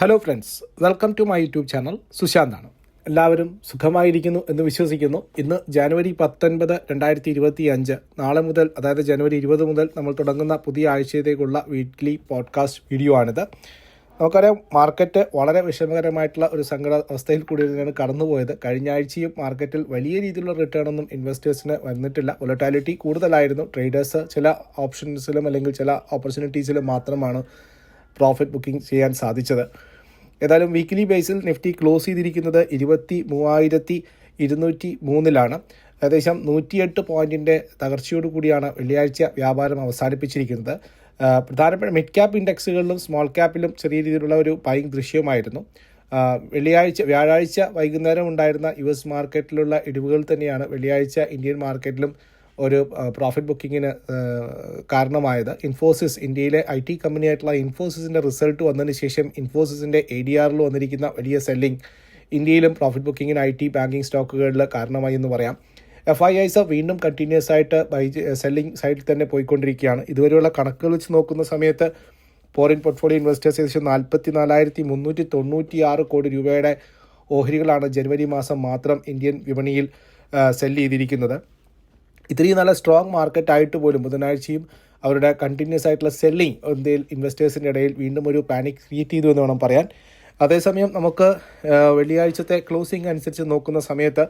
Hello friends welcome to my YouTube channel സുശാന്താണ് എല്ലാവരും സുഖമായിരിക്കുന്നു എന്ന് വിശ്വസിക്കുന്നു. ഇന്ന് ജനുവരി പത്തൊൻപത് രണ്ടായിരത്തി ഇരുപത്തി അഞ്ച് നാളെ മുതൽ അതായത് ജനുവരി ഇരുപത് മുതൽ നമ്മൾ തുടങ്ങുന്ന പുതിയ ആഴ്ചയിലേക്കുള്ള വീക്ക്ലി പോഡ്കാസ്റ്റ് വീഡിയോ ആണിത്. നമുക്കറിയാം മാർക്കറ്റ് വളരെ വിഷമകരമായിട്ടുള്ള ഒരു സങ്കട അവസ്ഥയിൽ കൂടി തന്നെയാണ് കടന്നുപോയത് കഴിഞ്ഞ ആഴ്ചയും മാർക്കറ്റിൽ വലിയ രീതിയിലുള്ള റിട്ടേൺ ഒന്നും ഇൻവെസ്റ്റേഴ്സിന് വന്നിട്ടില്ല. വൊളറ്റാലിറ്റി കൂടുതലായിരുന്നു. ട്രേഡേഴ്സ് ചില ഓപ്ഷൻസിലും അല്ലെങ്കിൽ ചില ഓപ്പർച്യൂണിറ്റീസിലും മാത്രമാണ് പ്രോഫിറ്റ് ബുക്കിംഗ് ചെയ്യാൻ സാധിച്ചത്. ഏതായാലും വീക്ക്ലി ബേസിൽ നിഫ്റ്റി ക്ലോസ് ചെയ്തിരിക്കുന്നത് ഇരുപത്തി മൂവായിരത്തി ഇരുന്നൂറ്റി മൂന്നിലാണ് ഏകദേശം നൂറ്റിയെട്ട് പോയിന്റിന്റെ തകർച്ചയോട് കൂടിയാണ് വെള്ളിയാഴ്ച വ്യാപാരം അവസാനിപ്പിച്ചിരിക്കുന്നത്. പ്രധാനപ്പെട്ട മിഡ് ക്യാപ്പ് ഇൻഡെക്സുകളിലും സ്മോൾ ക്യാപ്പിലും ചെറിയ രീതിയിലുള്ള ഒരു ബൈങ് ദൃശ്യമായിരുന്നു വെള്ളിയാഴ്ച വ്യാഴാഴ്ച വൈകുന്നേരം ഉണ്ടായിരുന്ന യു എസ് മാർക്കറ്റിലുള്ള ഇടിവുകൾ തന്നെയാണ് വെള്ളിയാഴ്ച ഇന്ത്യൻ മാർക്കറ്റിലും ഒരു പ്രോഫിറ്റ് ബുക്കിങ്ങിന് കാരണമായത്. ഇൻഫോസിസ് ഇന്ത്യയിലെ ഐ ടി കമ്പനിയായിട്ടുള്ള ഇൻഫോസിസിന്റെ റിസൾട്ട് വന്നതിന് ശേഷം ഇൻഫോസിസിന്റെ എ ഡി ആറിൽ വന്നിരിക്കുന്ന വലിയ സെല്ലിംഗ് ഇന്ത്യയിലും പ്രോഫിറ്റ് ബുക്കിങ്ങിന് ഐ ടി ബാങ്കിങ് സ്റ്റോക്കുകളിൽ കാരണമായി എന്ന് പറയാം. എഫ് ഐ ഐസ് വീണ്ടും കണ്ടിന്യൂസ് ആയിട്ട് ബൈ സെല്ലിംഗ് സൈഡിൽ തന്നെ പോയിക്കൊണ്ടിരിക്കുകയാണ്. ഇതുവരെയുള്ള കണക്കുകൾ വെച്ച് നോക്കുന്ന സമയത്ത് ഫോറിൻ പോർട്ട്ഫോളിയോ ഇൻവെസ്റ്റേഴ്സ് ഏകദേശം നാൽപ്പത്തി നാലായിരത്തി മുന്നൂറ്റി തൊണ്ണൂറ്റി ആറ് കോടി രൂപയുടെ ഓഹരികളാണ് ജനുവരി മാസം മാത്രം ഇന്ത്യൻ വിപണിയിൽ സെല്ല് ചെയ്തിരിക്കുന്നത്. ഇത്രയും നല്ല സ്ട്രോങ് മാർക്കറ്റ് ആയിട്ട് പോലും ബുധനാഴ്ചയും അവരുടെ കണ്ടിന്യൂസ് ആയിട്ടുള്ള സെല്ലിംഗ് ഇന്ത്യയിൽ ഇൻവെസ്റ്റേഴ്സിന്റെ ഇടയിൽ വീണ്ടും ഒരു പാനിക് ക്രിയേറ്റ് ചെയ്തു എന്ന് വേണം പറയാൻ. അതേസമയം നമുക്ക് വെള്ളിയാഴ്ചത്തെ ക്ലോസിംഗ് അനുസരിച്ച് നോക്കുന്ന സമയത്ത്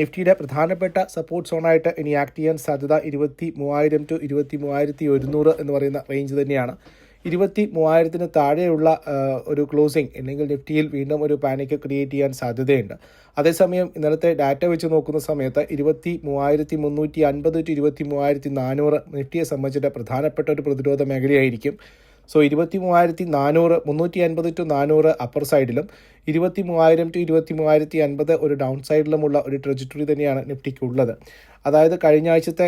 നിഫ്റ്റിയുടെ പ്രധാനപ്പെട്ട സപ്പോർട്ട് സോണായിട്ട് ഇനി ആക്ട് ചെയ്യാൻ സാധ്യത ഇരുപത്തി മൂവായിരം ടു ഇരുപത്തി മൂവായിരത്തി ഒരുന്നൂറ് എന്ന് പറയുന്ന റേഞ്ച് തന്നെയാണ്. ഇരുപത്തി മൂവായിരത്തിന് താഴെയുള്ള ഒരു ക്ലോസിംഗ് അല്ലെങ്കിൽ നിഫ്റ്റിയിൽ വീണ്ടും ഒരു പാനിക് ക്രിയേറ്റ് ചെയ്യാൻ സാധ്യതയുണ്ട്. അതേസമയം ഇന്നലത്തെ ഡാറ്റ വെച്ച് നോക്കുന്ന സമയത്ത് ഇരുപത്തി മൂവായിരത്തി മുന്നൂറ്റി അൻപത് ടു ഇരുപത്തി മൂവായിരത്തി നാനൂറ് നിഫ്റ്റിയെ സംബന്ധിച്ചിട്ട് പ്രധാനപ്പെട്ട ഒരു പ്രതിരോധ മേഖലയായിരിക്കും. സോ ഇരുപത്തി മൂവായിരത്തി നാനൂറ് മുന്നൂറ്റി അൻപത് ടു നാനൂറ് അപ്പർ സൈഡിലും ഇരുപത്തി മൂവായിരം ടു ഇരുപത്തി മൂവായിരത്തി അൻപത് ഒരു ഡൗൺ സൈഡിലുമുള്ള ഒരു ട്രജറ്ററി തന്നെയാണ് നിഫ്റ്റിക്ക് ഉള്ളത് അതായത് കഴിഞ്ഞ ആഴ്ചത്തെ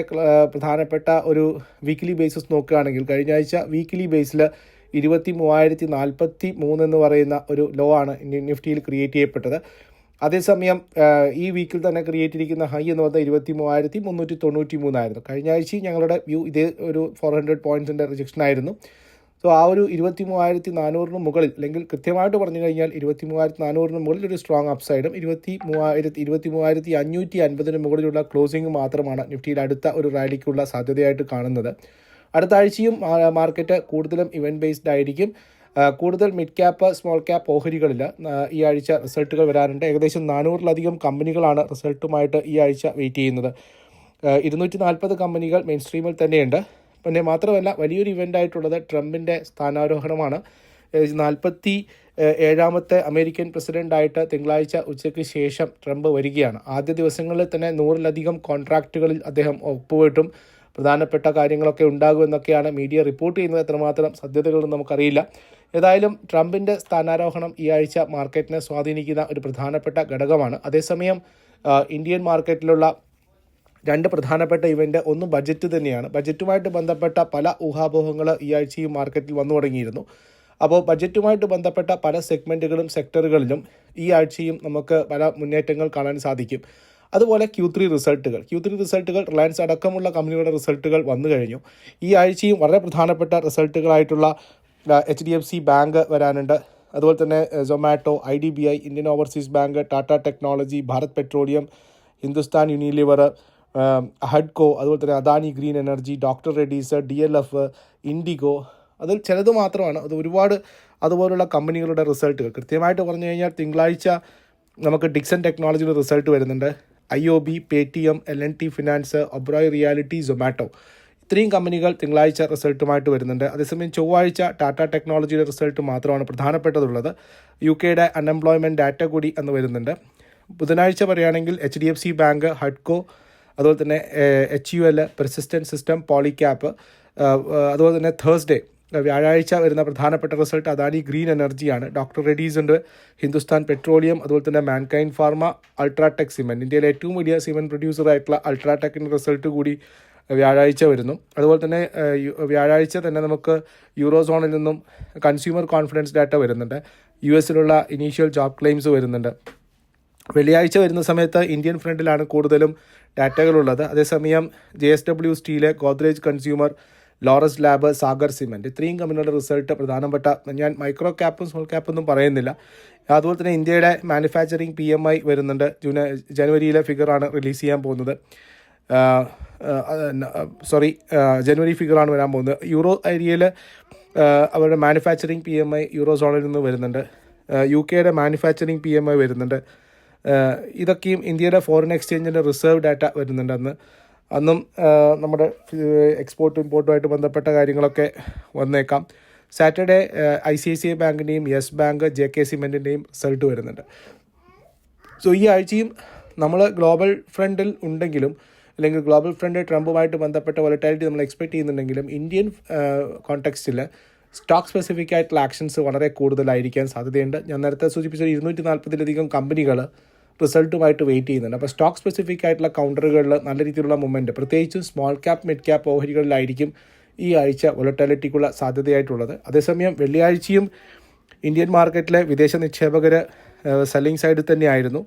പ്രധാനപ്പെട്ട ഒരു വീക്ക്ലി ബേസിസ് നോക്കുകയാണെങ്കിൽ കഴിഞ്ഞ ആഴ്ച വീക്ക്ലി ബേസിൽ ഇരുപത്തി മൂവായിരത്തി നാൽപ്പത്തി മൂന്ന് എന്ന് പറയുന്ന ഒരു ലോ ആണ് നിഫ്റ്റിയിൽ ക്രിയേറ്റ് ചെയ്യപ്പെട്ടത്. അതേസമയം ഈ വീക്കിൽ തന്നെ ക്രിയേറ്റ് ചെയ്തിരിക്കുന്ന ഹൈ എന്ന് പറഞ്ഞാൽ ഇരുപത്തി മൂവായിരത്തി മുന്നൂറ്റി തൊണ്ണൂറ്റി മൂന്നായിരുന്നു കഴിഞ്ഞ ആഴ്ചയും ഞങ്ങളുടെ വ്യൂ ഇതേ ഒരു ഫോർ ഹൺഡ്രഡ് പോയിന്റ്സിന്റെ റിജക്ഷൻ ആയിരുന്നു. സോ ആ ഒരു ഇരുപത്തി മൂവായിരത്തി നാനൂറിന് മുകളിൽ അല്ലെങ്കിൽ കൃത്യമായിട്ട് പറഞ്ഞു കഴിഞ്ഞാൽ ഇരുപത്തി മൂവായിരത്തി നാനൂറിന് മുകളിൽ ഒരു സ്ട്രോങ് അപ്സൈഡും ഇരുപത്തി മൂവായിരത്തി ഇരുപത്തി മൂവായിരത്തി അഞ്ഞൂറ്റി അൻപതിന് മുകളിലുള്ള ക്ലോസിംഗ് മാത്രമാണ് നിഫ്റ്റിയിൽ അടുത്ത ഒരു റാലിക്കുള്ള സാധ്യതയായിട്ട് കാണുന്നത്. അടുത്ത ആഴ്ചയും മാർക്കറ്റ് കൂടുതലും ഇവന്റ് ബേസ്ഡ് ആയിരിക്കും. കൂടുതൽ മിഡ് ക്യാപ്പ് സ്മോൾ ക്യാപ്പ് ഓഹരികളിൽ ഈ ആഴ്ച റിസൾട്ടുകൾ വരാനുണ്ട് ഏകദേശം നാനൂറിലധികം കമ്പനികളാണ് റിസൾട്ടുമായിട്ട് ഈ ആഴ്ച വെയിറ്റ് ചെയ്യുന്നത്. ഇരുന്നൂറ്റി നാൽപ്പത് കമ്പനികൾ മെയിൻ സ്ട്രീമിൽ തന്നെയുണ്ട്. പിന്നെ മാത്രമല്ല വലിയൊരു ഇവന്റ് ആയിട്ടുള്ളത് ട്രംപിന്റെ സ്ഥാനാരോഹണമാണ്. നാൽപ്പത്തി ഏഴാമത്തെ അമേരിക്കൻ പ്രസിഡന്റായിട്ട് തിങ്കളാഴ്ച ഉച്ചയ്ക്ക് ശേഷം ട്രംപ് വരികയാണ്. ആദ്യ ദിവസങ്ങളിൽ തന്നെ നൂറിലധികം കോൺട്രാക്റ്റുകളിൽ അദ്ദേഹം ഒപ്പുവിട്ടും. പ്രധാനപ്പെട്ട കാര്യങ്ങളൊക്കെ ഉണ്ടാകുമെന്നൊക്കെയാണ് മീഡിയ റിപ്പോർട്ട് ചെയ്യുന്നത്. എത്രമാത്രം സാധ്യതകളെന്ന് നമുക്കറിയില്ല. ഏതായാലും ട്രംപിന്റെ സ്ഥാനാരോഹണം ഈ ആഴ്ച മാർക്കറ്റിനെ സ്വാധീനിക്കുന്ന ഒരു പ്രധാനപ്പെട്ട ഘടകമാണ്. അതേസമയം ഇന്ത്യൻ മാർക്കറ്റിലുള്ള രണ്ട് പ്രധാനപ്പെട്ട ഇവന്റ് ഒന്ന് ബജറ്റ് തന്നെയാണ്. ബജറ്റുമായിട്ട് ബന്ധപ്പെട്ട പല ഊഹാപോഹങ്ങൾ ഈ ആഴ്ചയും മാർക്കറ്റിൽ വന്നു തുടങ്ങിയിരുന്നു. അപ്പോൾ ബജറ്റുമായിട്ട് ബന്ധപ്പെട്ട പല സെഗ്മെന്റുകളും സെക്ടറുകളിലും ഈ ആഴ്ചയും നമുക്ക് പല മുന്നേറ്റങ്ങൾ കാണാൻ സാധിക്കും. അതുപോലെ ക്യൂ ത്രീ റിസൾട്ടുകൾ ക്യൂ ത്രീ റിസൾട്ടുകൾ റിലയൻസ് അടക്കമുള്ള കമ്പനികളുടെ റിസൾട്ടുകൾ വന്നു കഴിഞ്ഞു. ഈ ആഴ്ചയും വളരെ പ്രധാനപ്പെട്ട റിസൾട്ടുകളായിട്ടുള്ള H D F C Bank വരാനുണ്ട്. അതുപോലെ തന്നെ Zomato I D B I Indian Overseas Bank Tata Technology Bharat Petroleum Hindustan Unilever Hudco അതുപോലെ തന്നെ Adani Green Energy Doctor Reddy's D L F IndiGo അതിൽ ചിലത് മാത്രമാണ്. അത് ഒരുപാട് അതുപോലുള്ള കമ്പനികളുടെ റിസൾട്ടുകൾ. കൃത്യമായിട്ട് പറഞ്ഞു കഴിഞ്ഞാൽ തിങ്കളാഴ്ച നമുക്ക് ഡിക്സൺ ടെക്നോളജിയുടെ റിസൾട്ട് വരുന്നുണ്ട്. I O B Paytm L N T Finance Oberoi Realty Zomato ഇത്രയും കമ്പനികൾ തിങ്കളാഴ്ച റിസൾട്ടുമായിട്ട് വരുന്നുണ്ട്. അതേസമയം ചൊവ്വാഴ്ച ടാറ്റ ടെക്നോളജിയുടെ റിസൾട്ട് മാത്രമാണ് പ്രധാനപ്പെട്ടതുള്ളത്. യു കെയുടെ അൺഎംപ്ലോയ്മെന്റ് ഡാറ്റ കൂടി എന്ന് വരുന്നുണ്ട്. ബുധനാഴ്ച പറയുകയാണെങ്കിൽ H D F C Bank Hudco അതുപോലെ തന്നെ H U L Persistent System Polycab അതുപോലെ തന്നെ തേഴ്സ്ഡേ വ്യാഴാഴ്ച വരുന്ന പ്രധാനപ്പെട്ട റിസൾട്ട് അദാനി ഗ്രീൻ എനർജിയാണ് ഡോക്ടർ റെഡീസ് ഉണ്ട് ഹിന്ദുസ്ഥാൻ പെട്രോളിയം അതുപോലെ തന്നെ മാൻകൈൻ ഫാർമ അൾട്രാടെക് സിമെന്റ് ഇന്ത്യയിലെ ഏറ്റവും വലിയ സിമെന്റ് പ്രൊഡ്യൂസറായിട്ടുള്ള അൾട്രാടെക്കിന്റെ റിസൾട്ട് കൂടി വ്യാഴാഴ്ച വരുന്നു. അതുപോലെ തന്നെ വ്യാഴാഴ്ച തന്നെ നമുക്ക് യൂറോ സോണിൽ നിന്നും കൺസ്യൂമർ കോൺഫിഡൻസ് ഡാറ്റ വരുന്നുണ്ട്. യു എസിലുള്ള ഇനീഷ്യൽ ജോബ് ക്ലെയിംസ് വരുന്നുണ്ട്. വെള്ളിയാഴ്ച വരുന്ന സമയത്ത് ഇന്ത്യൻ ഫ്രണ്ടിലാണ് കൂടുതലും ഡാറ്റകളുള്ളത്. അതേസമയം J S W Steel Godrej Consumer Laurus Lab Sagar Cement ഇത്രയും കമ്പനികളുടെ റിസൾട്ട് പ്രധാനപ്പെട്ട ഞാൻ മൈക്രോ ക്യാപ്പും സ്മോൾ ക്യാപ്പൊന്നും പറയുന്നില്ല. അതുപോലെ തന്നെ ഇന്ത്യയുടെ മാനുഫാക്ചറിങ് പി എം ഐ വരുന്നുണ്ട്. ജൂന ജനുവരിയിലെ ഫിഗറാണ് റിലീസ് ചെയ്യാൻ പോകുന്നത്. സോറി ജനുവരി ഫിഗറാണ് വരാൻ പോകുന്നത്. യൂറോ ഏരിയയിൽ അവരുടെ manufacturing P M I euro സോണിൽ നിന്ന് വരുന്നുണ്ട്. യു കെയുടെ മാനുഫാക്ചറിങ് പി എം ഐ വരുന്നുണ്ട്. ഇതൊക്കെയും ഇന്ത്യയുടെ ഫോറിൻ എക്സ്ചേഞ്ചിന്റെ റിസർവ് ഡാറ്റ വരുന്നുണ്ടെന്ന് അന്നും. നമ്മുടെ എക്സ്പോർട്ടും ഇമ്പോർട്ടുമായിട്ട് ബന്ധപ്പെട്ട കാര്യങ്ങളൊക്കെ വന്നേക്കാം. Saturday I C I C I ബാങ്കിന്റെയും Yes bank J K സിമെന്റിന്റെയും റിസൾട്ട് വരുന്നുണ്ട്. സോ ഈ ആഴ്ചയും നമ്മൾ ഗ്ലോബൽ ഫ്രണ്ടിൽ ഉണ്ടെങ്കിലും അല്ലെങ്കിൽ ഗ്ലോബൽ ഫ്രണ്ട് ട്രംപുമായിട്ട് ബന്ധപ്പെട്ട വോളറ്റാലിറ്റി നമ്മൾ എക്സ്പെക്ട് ചെയ്യുന്നുണ്ടെങ്കിലും ഇന്ത്യൻ കോണ്ടെക്സ്റ്റിൽ സ്റ്റോക്ക് സ്പെസിഫിക് ആയിട്ടുള്ള ആക്ഷൻസ് വളരെ കൂടുതലായിരിക്കാൻ സാധ്യതയുണ്ട്. ഞാൻ നേരത്തെ സൂചിപ്പിച്ച ഇരുന്നൂറ്റി നാൽപ്പതിലധികം കമ്പനികൾ റിസൾട്ടുമായിട്ട് വെയിറ്റ് ചെയ്യുന്നുണ്ട്. അപ്പോൾ സ്റ്റോക്ക് സ്പെസിഫിക് ആയിട്ടുള്ള കൗണ്ടറുകളിൽ നല്ല രീതിയിലുള്ള മൂവ്മെന്റ് പ്രത്യേകിച്ചും സ്മോൾ ക്യാപ്പ് മിഡ് ക്യാപ്പ് ഓഹരികളിലായിരിക്കും ഈ ആഴ്ച വൊളറ്റാലിറ്റിക്കുള്ള സാധ്യതയായിട്ടുള്ളത്. അതേസമയം വെള്ളിയാഴ്ചയും ഇന്ത്യൻ മാർക്കറ്റിലെ വിദേശ നിക്ഷേപകർ സെല്ലിംഗ് സൈഡിൽ തന്നെയായിരുന്നു.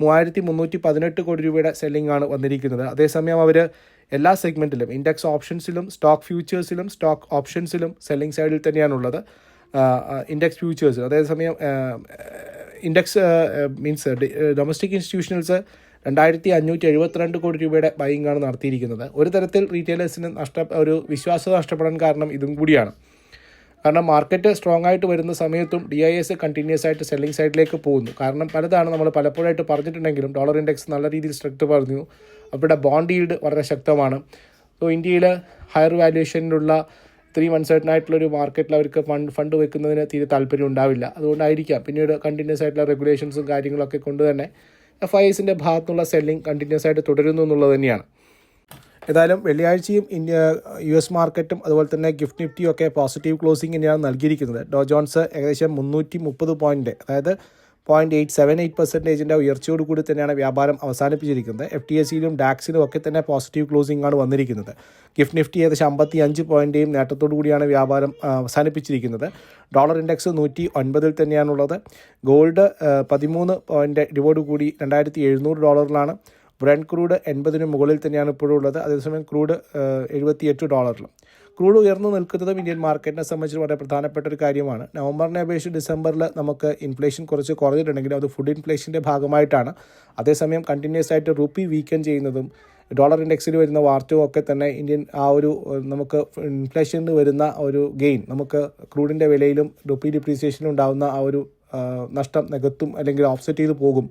മൂവായിരത്തി മുന്നൂറ്റി പതിനെട്ട് കോടി രൂപയുടെ സെല്ലിംഗ് ആണ് വന്നിരിക്കുന്നത്. അതേസമയം അവർ എല്ലാ സെഗ്മെന്റിലും ഇൻഡെക്സ് ഓപ്ഷൻസിലും സ്റ്റോക്ക് ഫ്യൂച്ചേഴ്സിലും സ്റ്റോക്ക് ഓപ്ഷൻസിലും സെല്ലിംഗ് സൈഡിൽ തന്നെയാണുള്ളത്. ഇൻഡെക്സ് ഫ്യൂച്ചേഴ്സ് അതേസമയം ഇൻഡെക്സ് മീൻസ് ഡൊമസ്റ്റിക് ഇൻസ്റ്റിറ്റ്യൂഷണൽസ് രണ്ടായിരത്തി അഞ്ഞൂറ്റി എഴുപത്തിരണ്ട് കോടി രൂപയുടെ ബൈങ് ആണ് നടത്തിയിരിക്കുന്നത്. ഒരു തരത്തിൽ റീറ്റെയിലേഴ്സിന് നഷ്ട ഒരു വിശ്വാസം നഷ്ടപ്പെടാൻ കാരണം ഇതും കൂടിയാണ്. കാരണം മാർക്കറ്റ് സ്ട്രോങ് ആയിട്ട് വരുന്ന സമയത്തും ഡി ഐ എസ് കണ്ടിന്യൂസ് ആയിട്ട് സെല്ലിംഗ് സൈഡിലേക്ക് പോകുന്നു. കാരണം പലതാണ് നമ്മൾ പലപ്പോഴായിട്ട് പറഞ്ഞിട്ടുണ്ടെങ്കിലും ഡോളർ ഇൻഡെക്സ് നല്ല രീതിയിൽ സ്ട്രക്ട് പറഞ്ഞു. അവിടെ ബോണ്ട് ഈൽഡ് വളരെ ശക്തമാണ്. സോ ഇന്ത്യയിൽ ഹയർ വാല്യുവേഷനിലുള്ള ഇത്രയും അൺസർട്ടൺ ആയിട്ടുള്ള ഒരു മാർക്കറ്റിൽ അവർക്ക് ഫണ്ട് ഫണ്ട് വെക്കുന്നതിന് തീരെ താല്പര്യം ഉണ്ടാവില്ല. അതുകൊണ്ടായിരിക്കാം പിന്നീട് കണ്ടിന്യൂസ് ആയിട്ടുള്ള റെഗുലേഷൻസും കാര്യങ്ങളൊക്കെ കൊണ്ട് തന്നെ എഫ് ഐ എസിന്റെ ഭാഗത്തുനിന്നുള്ള സെല്ലിംഗ് കണ്ടിന്യൂസ് ആയിട്ട് തുടരുന്നു എന്നുള്ളത് തന്നെയാണ്. ഏതായാലും വെള്ളിയാഴ്ചയും ഇന്ത്യ യു എസ് മാർക്കറ്റും അതുപോലെ തന്നെ ഗിഫ്റ്റ് നിഫ്റ്റിയും ഒക്കെ പോസിറ്റീവ് ക്ലോസിംഗ് തന്നെയാണ് നൽകിയിരിക്കുന്നത്. ഡോ ജോൺസ് ഏകദേശം മുന്നൂറ്റി മുപ്പത് പോയിന്റ് അതായത് പോയിന്റ് എയ്റ്റ് സെവൻ എയ്റ്റ് പെർസെന്റേജിന്റെ ഉയർച്ചയോട് കൂടി തന്നെയാണ് വ്യാപാരം അവസാനിപ്പിച്ചിരിക്കുന്നത്. എഫ് ടി എസ് സിയിലും ഡാക്സിലും ഒക്കെ തന്നെ പോസിറ്റീവ് ക്ലോസിംഗ് ആണ് വന്നിരിക്കുന്നത്. ഗിഫ്റ്റ് നിഫ്റ്റി ഏകദേശം അമ്പത്തി അഞ്ച് പോയിന്റേയും നേട്ടത്തോടു കൂടിയാണ് വ്യാപാരം അവസാനിപ്പിച്ചിരിക്കുന്നത്. ഡോളർ ഇൻഡെക്സ് നൂറ്റി ഒൻപതിൽ തന്നെയാണുള്ളത് ഗോൾഡ് പതിമൂന്ന് പോയിന്റ് ഇരുപോട് കൂടി രണ്ടായിരത്തി എഴുന്നൂറ് ഡോളറിലാണ്. ബ്രണ്ട് ക്രൂഡ് എൺപതിന് മുകളിൽ തന്നെയാണ് ഇപ്പോഴും ഉള്ളത്. അതേസമയം ക്രൂഡ് എഴുപത്തിയെട്ട് ഡോളറിലും. ക്രൂഡ് ഉയർന്നു നിൽക്കുന്നതും ഇന്ത്യൻ മാർക്കറ്റിനെ സംബന്ധിച്ച് വളരെ പ്രധാനപ്പെട്ട ഒരു കാര്യമാണ്. നവംബറിനെ അപേക്ഷിച്ച് ഡിസംബറിൽ നമുക്ക് ഇൻഫ്ലേഷൻ കുറച്ച് കുറഞ്ഞിട്ടുണ്ടെങ്കിലും അത് ഫുഡ് ഇൻഫ്ലേഷന്റെ ഭാഗമായിട്ടാണ്. അതേസമയം കണ്ടിന്യൂസ് ആയിട്ട് റുപ്പി വീക്കൻ ചെയ്യുന്നതും ഡോളർ ഇൻഡെക്സിൽ വരുന്ന വാർത്തയും ഒക്കെ തന്നെ ഇന്ത്യൻ ആ ഒരു നമുക്ക് ഇൻഫ്ലേഷനിൽ വരുന്ന ഒരു ഗെയിൻ നമുക്ക് ക്രൂഡിന്റെ വിലയിലും റുപ്പി ഡിപ്രീസിയേഷനിലും ഉണ്ടാകുന്ന ആ ഒരു നഷ്ടം നികത്തും അല്ലെങ്കിൽ ഓഫ്സെറ്റ് ചെയ്ത് പോകും.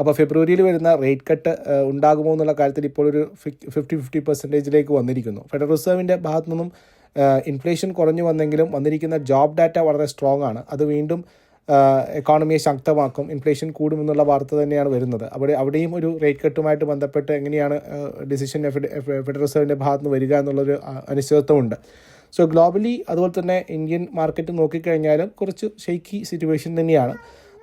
അപ്പോൾ ഫെബ്രുവരിയിൽ വരുന്ന റേറ്റ് കട്ട് ഉണ്ടാകുമോ എന്നുള്ള കാര്യത്തിൽ ഇപ്പോൾ ഒരു ഫിഫ്റ്റി ഫിഫ്റ്റി പെർസെന്റേജിലേക്ക് വന്നിരിക്കുന്നു. ഫെഡറൽ റിസർവിന്റെ ഭാഗത്തു നിന്നും ഇൻഫ്ലേഷൻ കുറഞ്ഞു വന്നെങ്കിലും വന്നിരിക്കുന്ന ജോബ് ഡാറ്റ വളരെ സ്ട്രോങ് ആണ്. അത് വീണ്ടും എക്കോണമിയെ ശക്തമാക്കും ഇൻഫ്ലേഷൻ കൂടുമെന്നുള്ള വാർത്ത തന്നെയാണ് വരുന്നത്. അവിടെ അവിടെയും ഒരു റേറ്റ് കട്ടുമായിട്ട് ബന്ധപ്പെട്ട് എങ്ങനെയാണ് ഡിസിഷൻ ഫെഡറൽ റിസർവിന്റെ ഭാഗത്ത് നിന്ന് വരിക എന്നുള്ളൊരു അനിശ്ചിതത്വമുണ്ട്. സോ ഗ്ലോബലി അതുപോലെ തന്നെ ഇന്ത്യൻ മാർക്കറ്റ് നോക്കിക്കഴിഞ്ഞാലും കുറച്ച് ഷെയ്ക്കി സിറ്റുവേഷൻ തന്നെയാണ്.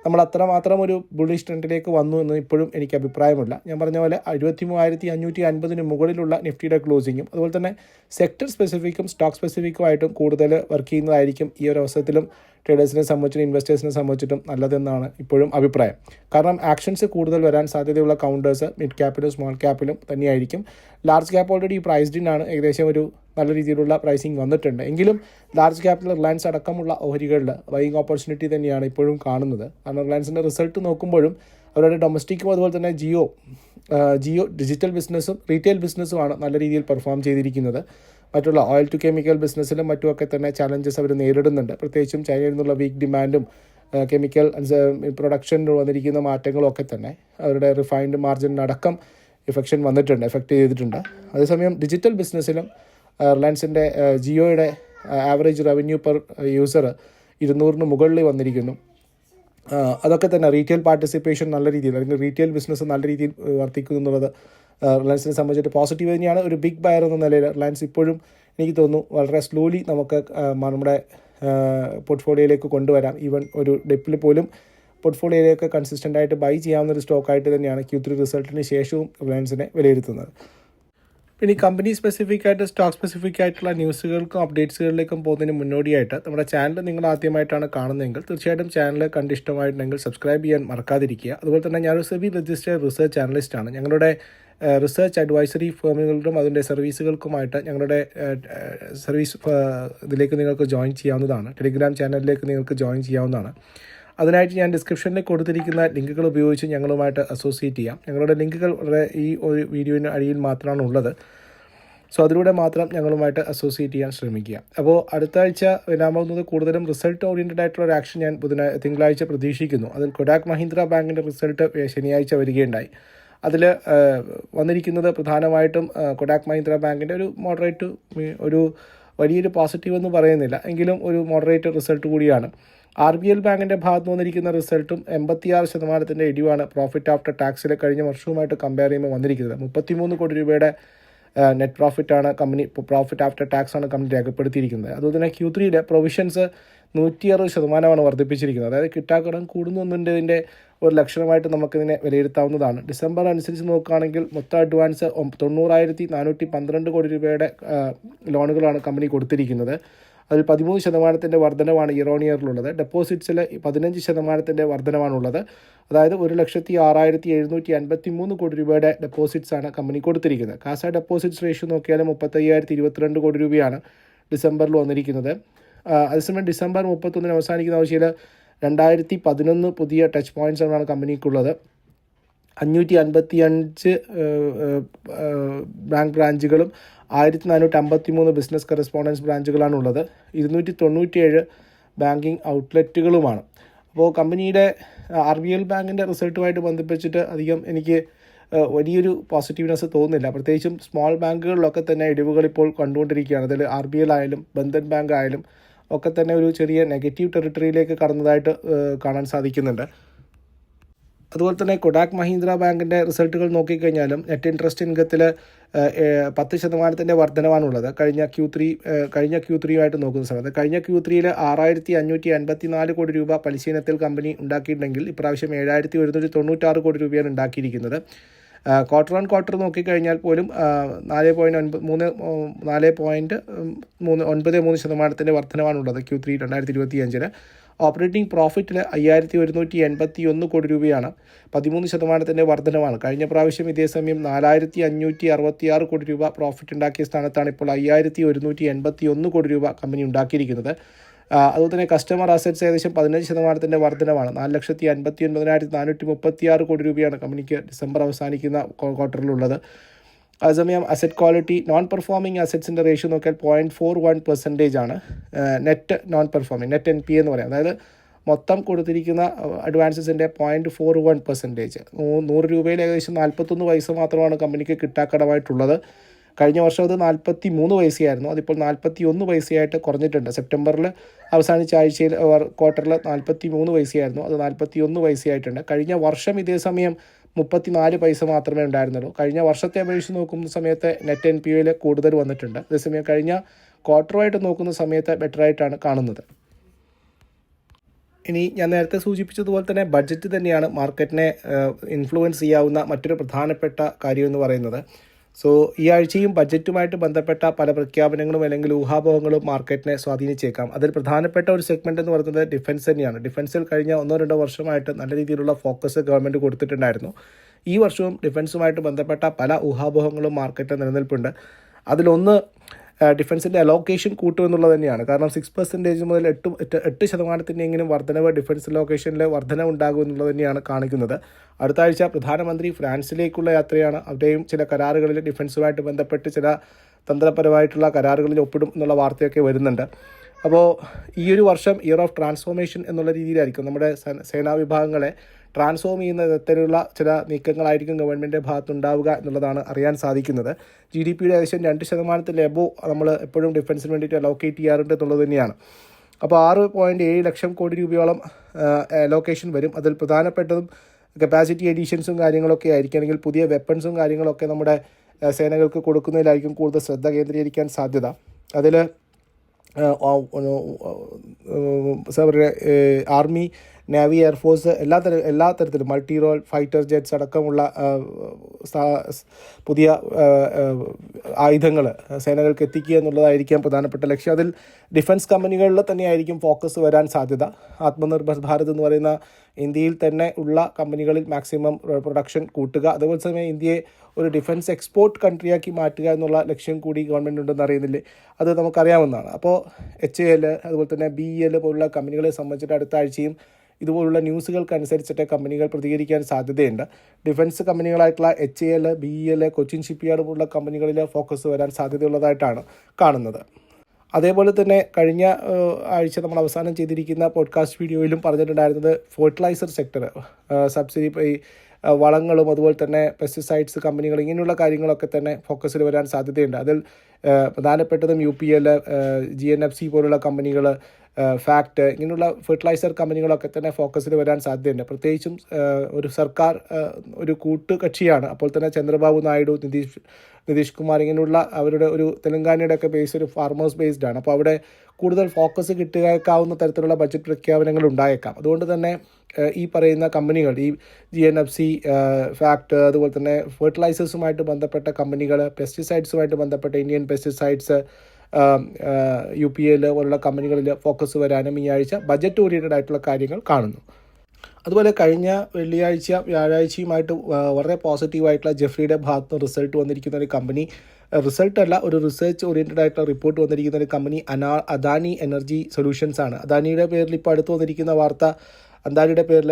നമ്മൾ അത്രമാത്രം ഒരു ബുള്ളിഷ് ട്രെൻഡിലേക്ക് വന്നു എന്ന് ഇപ്പോഴും എനിക്ക് അഭിപ്രായമില്ല. ഞാൻ പറഞ്ഞ പോലെ എഴുപത്തി മൂവായിരത്തി അഞ്ഞൂറ്റി അൻപതിന് മുകളിലുള്ള നിഫ്റ്റിയുടെ ക്ലോസിങ്ങും അതുപോലെ തന്നെ സെക്ടർ സ്പെസിഫിക്കും സ്റ്റോക്ക് സ്പെസിഫിക്കുമായിട്ടും കൂടുതൽ വർക്ക് ചെയ്യുന്നതായിരിക്കും ഈ ഒരു അവസരത്തിലും ട്രേഡേഴ്സിനെ സംബന്ധിച്ചിട്ടും ഇൻവെസ്റ്റേഴ്സിനെ സംബന്ധിച്ചിട്ടും നല്ലതെന്നാണ് ഇപ്പോഴും അഭിപ്രായം. കാരണം ആക്ഷൻസ് കൂടുതൽ വരാൻ സാധ്യതയുള്ള കൗണ്ടേഴ്സ് മിഡ് ക്യാപ്പിലും സ്മോൾ ക്യാപ്പിലും തന്നെയായിരിക്കും. Large cap already priced in ആണ്. ഏകദേശം ഒരു നല്ല രീതിയിലുള്ള പ്രൈസിങ് വന്നിട്ടുണ്ട്. എങ്കിലും ലാർജ് ക്യാപ്പിൽ റിലയൻസ് അടക്കമുള്ള ഓഹരികളിൽ ബൈയിങ് ഓപ്പർച്യൂണിറ്റി തന്നെയാണ് ഇപ്പോഴും കാണുന്നത്. കാരണം റിലയൻസിന്റെ റിസൾട്ട് നോക്കുമ്പോഴും അവരുടെ ഡൊമസ്റ്റിക്കും അതുപോലെ തന്നെ ജിയോ ജിയോ ഡിജിറ്റൽ ബിസിനസ്സും റീറ്റെയിൽ ബിസിനസ്സുമാണ് നല്ല രീതിയിൽ പെർഫോം ചെയ്തിരിക്കുന്നത്. മറ്റുള്ള ഓയിൽ ടു കെമിക്കൽ ബിസിനസ്സിലും മറ്റുമൊക്കെ തന്നെ ചലഞ്ചസ് അവർ നേരിടുന്നുണ്ട്. പ്രത്യേകിച്ചും ചൈനയിൽ നിന്നുള്ള വീക്ക് ഡിമാൻഡും കെമിക്കൽ പ്രൊഡക്ഷനിൽ വന്നിരിക്കുന്ന മാറ്റങ്ങളും ഒക്കെ തന്നെ അവരുടെ റിഫൈൻഡ് മാർജിനടക്കം ഇഫക്ഷൻ വന്നിട്ടുണ്ട് എഫക്റ്റ് ചെയ്തിട്ടുണ്ട്. അതേസമയം ഡിജിറ്റൽ ബിസിനസ്സിലും റിലയൻസിന്റെ ജിയോയുടെ ആവറേജ് റവന്യൂ പെർ യൂസർ ഇരുന്നൂറിന് മുകളിൽ വന്നിരിക്കുന്നു. അതൊക്കെ തന്നെ റീറ്റെയിൽ പാർട്ടിസിപ്പേഷൻ നല്ല രീതിയിൽ അല്ലെങ്കിൽ റീറ്റെയിൽ ബിസിനസ് നല്ല രീതിയിൽ വർത്തിക്കുന്നുള്ളത് എന്നുള്ളത് റിലയൻസിനെ സംബന്ധിച്ചിട്ട് പോസിറ്റീവ് തന്നെയാണ്. ഒരു ബിഗ് ബയർ എന്ന നിലയിൽ റിലയൻസ് ഇപ്പോഴും എനിക്ക് തോന്നുന്നു വളരെ സ്ലോലി നമുക്ക് നമ്മുടെ പോർട്ട്ഫോളിയോയിലേക്ക് കൊണ്ടുവരാം. ഈവൻ ഒരു ഡെപ്പിൽ പോലും പോർട്ട്ഫോളിയോയിലേക്ക് കൺസിസ്റ്റന്റ് ആയിട്ട് ബൈ ചെയ്യാവുന്ന ഒരു സ്റ്റോക്കായിട്ട് തന്നെയാണ് ക്യൂ ത്രീ റിസൾട്ടിന് ശേഷവും റിലയൻസിനെ വിലയിരുത്തുന്നത്. ഈ കമ്പനി സ്പെസിഫിക് ആയിട്ട് സ്റ്റോക്ക് സ്പെസിഫിക് ആയിട്ടുള്ള ന്യൂസുകൾക്കും അപ്ഡേറ്റ്സുകളിലേക്കും പോകുന്നതിന് മുന്നോടിയായിട്ട് നമ്മുടെ ചാനൽ നിങ്ങൾ ആദ്യമായിട്ടാണ് കാണുന്നതെങ്കിൽ തീർച്ചയായിട്ടും ചാനൽ കണ്ടിഷ്ടമായിട്ടുണ്ടെങ്കിൽ സബ്സ്ക്രൈബ് ചെയ്യാൻ മറക്കാതിരിക്കുക. അതുപോലെ തന്നെ ഞാനൊരു സെബി രജിസ്റ്റേഡ് റിസർച്ച് അനലിസ്റ്റ് ആണ്. ഞങ്ങളുടെ റിസർച്ച് അഡ്വൈസറി ഫേമുകളിലും അതിന്റെ സർവീസുകൾക്കുമായിട്ട് ഞങ്ങളുടെ സർവീസ് ഇതിലേക്ക് നിങ്ങൾക്ക് ജോയിൻ ചെയ്യാവുന്നതാണ്. ടെലിഗ്രാം ചാനലിലേക്ക് നിങ്ങൾക്ക് ജോയിൻ ചെയ്യാവുന്നതാണ്. അതിനായിട്ട് ഞാൻ ഡിസ്ക്രിപ്ഷനിൽ കൊടുത്തിരിക്കുന്ന ലിങ്കുകൾ ഉപയോഗിച്ച് ഞങ്ങളുമായിട്ട് അസോസിയേറ്റ് ചെയ്യാം. ഞങ്ങളുടെ ലിങ്കുകൾ വളരെ ഈ ഒരു വീഡിയോയിന് അടിയിൽ മാത്രമാണ് ഉള്ളത്. സോ അതിലൂടെ മാത്രം ഞങ്ങളുമായിട്ട് അസോസിയേറ്റ് ചെയ്യാൻ ശ്രമിക്കുക. അപ്പോൾ അടുത്ത ആഴ്ച വരാമാവുന്നത് കൂടുതലും റിസൾട്ട് ഓറിയന്റഡ് ആയിട്ടുള്ള ഒരു ആക്ഷൻ ഞാൻ ബുധനാ തിങ്കളാഴ്ച പ്രതീക്ഷിക്കുന്നു. അതിൽ കൊഡാക് മഹീന്ദ്ര ബാങ്കിന്റെ റിസൾട്ട് ശനിയാഴ്ച വരികയുണ്ടായി. അതിൽ വന്നിരിക്കുന്നത് പ്രധാനമായിട്ടും കൊഡാക് മഹീന്ദ്ര ബാങ്കിന്റെ ഒരു മോഡറേറ്റ് ഒരു വലിയൊരു പോസിറ്റീവ് എന്ന് പറയുന്നില്ല. എങ്കിലും ഒരു മോഡറേറ്റ് റിസൾട്ട് കൂടിയാണ്. ആർ ബി എൽ ബാങ്കിന്റെ ഭാഗത്ത് വന്നിരിക്കുന്ന റിസൾട്ടും എൺപത്തിയാറ് ശതമാനത്തിന്റെ ഇടിവാണ് പ്രോഫിറ്റ് ആഫ്റ്റർ ടാക്സിൽ കഴിഞ്ഞ വർഷവുമായിട്ട് കമ്പയർ ചെയ്യുമ്പോൾ വന്നിരിക്കുന്നത്. മുപ്പത്തിമൂന്ന് കോടി രൂപയുടെ നെറ്റ് പ്രോഫിറ്റാണ് കമ്പനി പ്രോഫിറ്റ് ആഫ്റ്റർ ടാക്സ് ആണ് കമ്പനി രേഖപ്പെടുത്തിയിരിക്കുന്നത്. അതുപോലെ തന്നെ ക്യൂ ത്രീയിലെ പ്രൊവിഷൻസ് നൂറ്റി അറുപത് ശതമാനമാണ് വർദ്ധിപ്പിച്ചിരിക്കുന്നത്. അതായത് കിട്ടാക്കടം കൂടുന്നതിന്റെ ഒരു ലക്ഷണമായിട്ട് നമുക്കിതിനെ വിലയിരുത്താവുന്നതാണ്. ഡിസംബർ അനുസരിച്ച് നോക്കുകയാണെങ്കിൽ മൊത്തം അഡ്വാൻസ് തൊണ്ണൂറായിരത്തി നാനൂറ്റി പന്ത്രണ്ട് കോടി രൂപയുടെ ലോണുകളാണ് കമ്പനി കൊടുത്തിരിക്കുന്നത്. അതിൽ പതിമൂന്ന് ശതമാനത്തിന്റെ വർധനവാണ് ഇയർ ഓൺ ഇയറിലുള്ളത് ഡെപ്പോസിറ്റ്സിൽ പതിനഞ്ച് ശതമാനത്തിന്റെ വർധനവാണുള്ളത്. അതായത് ഒരു ലക്ഷത്തി ആറായിരത്തി എഴുന്നൂറ്റി അൻപത്തി മൂന്ന് കോടി രൂപയുടെ ഡെപ്പോസിറ്റ്സ് ആണ് കമ്പനി കൊടുത്തിരിക്കുന്നത്. കാസ ഡെപ്പോസിറ്റ്സ് റേഷ്യോ നോക്കിയാൽ മുപ്പത്തയ്യായിരത്തി ഇരുപത്തിരണ്ട് കോടി രൂപയാണ് ഡിസംബറിൽ വന്നിരിക്കുന്നത്. അതേസമയം ഡിസംബർ മുപ്പത്തൊന്നിന് അവസാനിക്കുന്ന ആവശ്യത്തിൽ രണ്ടായിരത്തി പതിനൊന്ന് പുതിയ ടച്ച് പോയിന്റ്സ് ആണ് കമ്പനിക്കുള്ളത്. അഞ്ഞൂറ്റി അൻപത്തി അഞ്ച് ബാങ്ക് ബ്രാഞ്ചുകളും ആയിരത്തി നാനൂറ്റി അമ്പത്തി മൂന്ന് ബിസിനസ് കറസ്പോണ്ടൻസ് ബ്രാഞ്ചുകളാണ് ഉള്ളത് ഇരുന്നൂറ്റി തൊണ്ണൂറ്റിയേഴ് ബാങ്കിങ് ഔട്ട്ലെറ്റുകളുമാണ് അപ്പോൾ കമ്പനിയുടെ ആർ ബി എൽ ബാങ്കിന്റെ റിസൾട്ടുമായിട്ട് ബന്ധിപ്പിച്ചിട്ട് അധികം എനിക്ക് വലിയൊരു പോസിറ്റീവ്നെസ് തോന്നുന്നില്ല. പ്രത്യേകിച്ചും സ്മോൾ ബാങ്കുകളിലൊക്കെ തന്നെ ഇടിവുകൾ ഇപ്പോൾ കണ്ടുകൊണ്ടിരിക്കുകയാണ്. അതിൽ ആർ ബി എൽ ആയാലും ബന്ധൻ ബാങ്ക് ആയാലും ഒക്കെ തന്നെ ഒരു ചെറിയ നെഗറ്റീവ് ടെറിട്ടറിയിലേക്ക് കടന്നതായിട്ട് കാണാൻ സാധിക്കുന്നുണ്ട്. അതുപോലെ തന്നെ കൊഡാക് മഹീന്ദ്ര ബാങ്കിന്റെ റിസൾട്ടുകൾ നോക്കിക്കഴിഞ്ഞാലും നെറ്റ് ഇൻട്രസ്റ്റ് ഇൻകത്തിൽ പത്ത് ശതമാനത്തിന്റെ വർധനവാണുള്ളത്. കഴിഞ്ഞ ക്യൂ ത്രീ കഴിഞ്ഞ ക്യൂ ത്രീയുമായിട്ട് നോക്കുന്ന സമയത്ത് കഴിഞ്ഞ ക്യൂ ത്രീയിൽ ആറായിരത്തി അഞ്ഞൂറ്റി അൻപത്തി നാല് കോടി രൂപ പലിശ ഇനത്തിൽ കമ്പനി ഉണ്ടാക്കിയിട്ടുണ്ടെങ്കിൽ ഇപ്രാവശ്യം ഏഴായിരത്തി ഒരുന്നൂറ്റി തൊണ്ണൂറ്റാറ് കോടി രൂപയാണ് ഉണ്ടാക്കിയിരിക്കുന്നത്. ക്വാർട്ടർ ഓൺ ക്വാർട്ടർ നോക്കിക്കഴിഞ്ഞാൽ പോലും നാല് പോയിന്റ് ഒൻപത് മൂന്ന് നാല് പോയിന്റ് മൂന്ന് ഒൻപത് മൂന്ന് ശതമാനത്തിന്റെ വർധനമാണുള്ളത് ക്യൂ ത്രീ രണ്ടായിരത്തി ഇരുപത്തി അഞ്ചിന് ഓപ്പറേറ്റിംഗ് പ്രോഫിറ്റിൽ അയ്യായിരത്തി ഒരുന്നൂറ്റി എൺപത്തി ഒന്ന് കോടി രൂപയാണ് പതിമൂന്ന് ശതമാനത്തിന്റെ വർധനമാണ് കഴിഞ്ഞ പ്രാവശ്യം ഇതേ സമയം നാലായിരത്തി അഞ്ഞൂറ്റി അറുപത്തി ആറ് കോടി രൂപ പ്രോഫിറ്റ് ഉണ്ടാക്കിയ സ്ഥാനത്താണ് ഇപ്പോൾ അയ്യായിരത്തി ഒരുന്നൂറ്റി എൺപത്തി ഒന്ന് കോടി രൂപ കമ്പനി ഉണ്ടാക്കിയിരിക്കുന്നത്. അതുപോലെ തന്നെ കസ്റ്റമർ അസറ്റ്സ് ഏകദേശം പതിനഞ്ച് ശതമാനത്തിന്റെ വർധനമാണ് നാല് ലക്ഷത്തി അൻപത്തി ഒൻപതിനായിരത്തി നാനൂറ്റി മുപ്പത്തി ആറ് കോടി രൂപയാണ് കമ്പനിക്ക് ഡിസംബർ അവസാനിക്കുന്ന ക്വാ- ക്വാർട്ടറിലുള്ളത് അതേസമയം അസറ്റ് ക്വാളിറ്റി നോൺ പെർഫോമിംഗ് അസറ്റ്സിന്റെ റേഷ്യോ നോക്കിയാൽ പോയിന്റ് ഫോർ വൺ പെർസെന്റേജ് ആണ്. Net non performing net N P എന്ന് പറയാം. അതായത് മൊത്തം കൊടുത്തിരിക്കുന്ന അഡ്വാൻസസിന്റെ പോയിന്റ് ഫോർ വൺ പെർസെന്റേജ് നൂറ് രൂപയിൽ ഏകദേശം നാൽപ്പത്തൊന്ന് പൈസ മാത്രമാണ് കമ്പനിക്ക് കിട്ടാക്കടമായിട്ടുള്ളത് കഴിഞ്ഞ വർഷം അത് നാൽപ്പത്തി മൂന്ന് പൈസയായിരുന്നു. അതിപ്പോൾ നാൽപ്പത്തി ഒന്ന് പൈസയായിട്ട് കുറഞ്ഞിട്ടുണ്ട്. സെപ്റ്റംബറിൽ അവസാനിച്ച ആഴ്ചയിൽ ക്വാർട്ടറിൽ നാൽപ്പത്തി മൂന്ന് പൈസയായിരുന്നു. അത് നാൽപ്പത്തി ഒന്ന് പൈസയായിട്ടുണ്ട്. കഴിഞ്ഞ വർഷം ഇതേ സമയം മുപ്പത്തി നാല് പൈസ മാത്രമേ ഉണ്ടായിരുന്നുള്ളൂ. കഴിഞ്ഞ വർഷത്തെ അപേക്ഷിച്ച് നോക്കുന്ന സമയത്ത് നെറ്റ് എൻ പി ഒയിൽ കൂടുതൽ വന്നിട്ടുണ്ട്. അതേസമയം കഴിഞ്ഞ ക്വാർട്ടറുമായിട്ട് നോക്കുന്ന സമയത്ത് ബെറ്ററായിട്ടാണ് കാണുന്നത്. ഇനി ഞാൻ നേരത്തെ സൂചിപ്പിച്ചതുപോലെ തന്നെ ബഡ്ജറ്റ് തന്നെയാണ് മാർക്കറ്റിനെ ഇൻഫ്ലുവൻസ് ചെയ്യാവുന്ന മറ്റൊരു പ്രധാനപ്പെട്ട കാര്യം എന്ന് പറയുന്നത്. സോ ഈ ആഴ്ചയും ബജറ്റുമായിട്ട് ബന്ധപ്പെട്ട പല പ്രഖ്യാപനങ്ങളും അല്ലെങ്കിൽ ഊഹാപോഹങ്ങളും മാർക്കറ്റിനെ സ്വാധീനിച്ചേക്കാം. അതിൽ പ്രധാനപ്പെട്ട ഒരു സെഗ്മെന്റ് എന്ന് പറയുന്നത് ഡിഫൻസ് തന്നെയാണ്. ഡിഫൻസിൽ കഴിഞ്ഞ ഒന്നോ രണ്ടോ വർഷമായിട്ട് നല്ല രീതിയിലുള്ള ഫോക്കസ് ഗവൺമെന്റ് കൊടുത്തിട്ടുണ്ടായിരുന്നു. ഈ വർഷവും ഡിഫൻസുമായിട്ട് ബന്ധപ്പെട്ട പല ഊഹാപോഹങ്ങളും മാർക്കറ്റിൽ നിലനിൽപ്പുണ്ട്. അതിലൊന്ന് ഡിഫൻസിന്റെ അലോക്കേഷൻ കൂട്ടും എന്നുള്ളത് തന്നെയാണ്. കാരണം സിക്സ് പെർസെന്റേജ് മുതൽ എട്ട് എട്ട് ശതമാനത്തിന്റെങ്കിലും വർധനവ് ഡിഫൻസ് അലോക്കേഷനിൽ വർധന ഉണ്ടാകും എന്നുള്ളത് തന്നെയാണ് കാണിക്കുന്നത്. അടുത്ത ആഴ്ച പ്രധാനമന്ത്രി ഫ്രാൻസിലേക്കുള്ള യാത്രയാണ്. അവിടെയും ചില കരാറുകളിൽ ഡിഫൻസുമായിട്ട് ബന്ധപ്പെട്ട് ചില തന്ത്രപരമായിട്ടുള്ള കരാറുകളിൽ ഒപ്പിടും എന്നുള്ള വാർത്തയൊക്കെ വരുന്നുണ്ട്. അപ്പോൾ ഈ ഒരു വർഷം ഇയർ ഓഫ് ട്രാൻസ്ഫോർമേഷൻ എന്നുള്ള രീതിയിലായിരിക്കും നമ്മുടെ സേനാ വിഭാഗങ്ങളെ ട്രാൻസ്ഫോം ചെയ്യുന്ന തരത്തിലുള്ള ചില നീക്കങ്ങളായിരിക്കും ഗവൺമെന്റിന്റെ ഭാഗത്തുണ്ടാവുക എന്നുള്ളതാണ് അറിയാൻ സാധിക്കുന്നത് ജി ഡി പിയുടെ ഏകദേശം രണ്ട് ശതമാനത്തിൽ എബോ നമ്മൾ എപ്പോഴും ഡിഫൻസിന് വേണ്ടിയിട്ട് അലോക്കേറ്റ് ചെയ്യാറുണ്ട് എന്നുള്ളത് തന്നെയാണ് അപ്പോൾ ആറ് പോയിന്റ് ഏഴ് ലക്ഷം കോടി രൂപയോളം അലോക്കേഷൻ വരും അതിൽ പ്രധാനപ്പെട്ടതും കപ്പാസിറ്റി എഡീഷൻസും കാര്യങ്ങളൊക്കെ ആയിരിക്കും അല്ലെങ്കിൽ പുതിയ വെപ്പൺസും കാര്യങ്ങളൊക്കെ നമ്മുടെ സേനകൾക്ക് കൊടുക്കുന്നതിലായിരിക്കും കൂടുതൽ ശ്രദ്ധ കേന്ദ്രീകരിക്കാൻ സാധ്യത അതിൽ ആർമി നാവി എയർഫോഴ്സ് എല്ലാ തര എല്ലാ തരത്തിലും മൾട്ടി റോൾ ഫൈറ്റർ ജെറ്റ്സ് അടക്കമുള്ള പുതിയ ആയുധങ്ങൾ സേനകൾക്ക് എത്തിക്കുക എന്നുള്ളതായിരിക്കാം പ്രധാനപ്പെട്ട ലക്ഷ്യം. അതിൽ ഡിഫൻസ് കമ്പനികളിൽ തന്നെയായിരിക്കും ഫോക്കസ് വരാൻ സാധ്യത. ആത്മനിർഭർ ഭാരത് എന്ന് പറയുന്ന ഇന്ത്യയിൽ തന്നെ ഉള്ള കമ്പനികളിൽ മാക്സിമം പ്രൊഡക്ഷൻ കൂട്ടുക. അതുപോലെ തന്നെ ഇന്ത്യയെ ഒരു ഡിഫൻസ് എക്സ്പോർട്ട് കൺട്രിയാക്കി മാറ്റുക എന്നുള്ള ലക്ഷ്യം കൂടി ഗവൺമെന്റ് ഉണ്ടെന്ന് അറിയുന്നില്ലേ? അത് നമുക്കറിയാവുന്നതാണ്. അപ്പോൾ എച്ച് എൽ അതുപോലെ തന്നെ ബി എൽ പോലുള്ള കമ്പനികളെ സംബന്ധിച്ചിട്ട് അടുത്ത ആഴ്ചയും ഇതുപോലുള്ള ന്യൂസുകൾക്കനുസരിച്ചിട്ട് കമ്പനികൾ പ്രതികരിക്കാൻ സാധ്യതയുണ്ട്. Defence കമ്പനികളായിട്ടുള്ള H L B L Cochin Shipyard പോലുള്ള കമ്പനികളിൽ ഫോക്കസ് വരാൻ സാധ്യതയുള്ളതായിട്ടാണ് കാണുന്നത്. അതേപോലെ തന്നെ കഴിഞ്ഞ ആഴ്ച നമ്മൾ അവസാനം ചെയ്തിരിക്കുന്ന പോഡ്കാസ്റ്റ് വീഡിയോയിലും പറഞ്ഞിട്ടുണ്ടായിരുന്നത് ഫെർട്ടിലൈസർ സെക്ടർ സബ്സിഡി ഈ വളങ്ങളും അതുപോലെ തന്നെ പെസ്റ്റിസൈഡ്സ് കമ്പനികൾ ഇങ്ങനെയുള്ള കാര്യങ്ങളൊക്കെ തന്നെ ഫോക്കസിൽ വരാൻ സാധ്യതയുണ്ട്. അതിൽ പ്രധാനപ്പെട്ടതും U P L G N F C പോലുള്ള കമ്പനികൾ ഫാക്ട് ഇങ്ങനെയുള്ള ഫെർട്ടിലൈസർ കമ്പനികളൊക്കെ തന്നെ ഫോക്കസിൽ വരാൻ സാധ്യതയുണ്ട്. പ്രത്യേകിച്ചും ഒരു സർക്കാർ ഒരു കൂട്ടുകക്ഷിയാണ്. അപ്പോൾ തന്നെ ചന്ദ്രബാബു നായിഡു നിതീഷ് നിതീഷ് കുമാർ ഇങ്ങനെയുള്ള അവരുടെ ഒരു തെലങ്കാനയുടെ ഒക്കെ ബേസ് ഒരു ഫാർമേഴ്സ് ബേസ്ഡ് ആണ്. അപ്പോൾ അവിടെ കൂടുതൽ ഫോക്കസ് കിട്ടിയേക്കാവുന്ന തരത്തിലുള്ള ബഡ്ജറ്റ് പ്രഖ്യാപനങ്ങൾ ഉണ്ടായേക്കാം. അതുകൊണ്ട് തന്നെ ഈ പറയുന്ന കമ്പനികൾ ഈ G N F C FACT അതുപോലെ തന്നെ ഫെർട്ടിലൈസേഴ്സുമായിട്ട് ബന്ധപ്പെട്ട കമ്പനികൾ പെസ്റ്റിസൈഡ്സുമായിട്ട് ബന്ധപ്പെട്ട Indian Pesticides U P L പോലുള്ള കമ്പനികളിൽ ഫോക്കസ് വരാനും ഈ ആഴ്ച ബജറ്റ് ഓറിയന്റഡ് ആയിട്ടുള്ള കാര്യങ്ങൾ കാണുന്നു. അതുപോലെ കഴിഞ്ഞ വെള്ളിയാഴ്ച വ്യാഴാഴ്ചയുമായിട്ട് വളരെ പോസിറ്റീവായിട്ടുള്ള ജെഫ്രിയുടെ ഭാഗത്ത് നിന്ന് റിസൾട്ട് വന്നിരിക്കുന്ന ഒരു കമ്പനി. റിസൾട്ട് അല്ല ഒരു റിസർച്ച് ഓറിയന്റഡ് ആയിട്ടുള്ള റിപ്പോർട്ട് വന്നിരിക്കുന്ന ഒരു കമ്പനി അനാ അദാനി എനർജി സൊല്യൂഷൻസ് ആണ്. അദാനിയുടെ പേരിൽ ഇപ്പോൾ അടുത്ത് വന്നിരിക്കുന്ന വാർത്ത അദാനിയുടെ പേരിൽ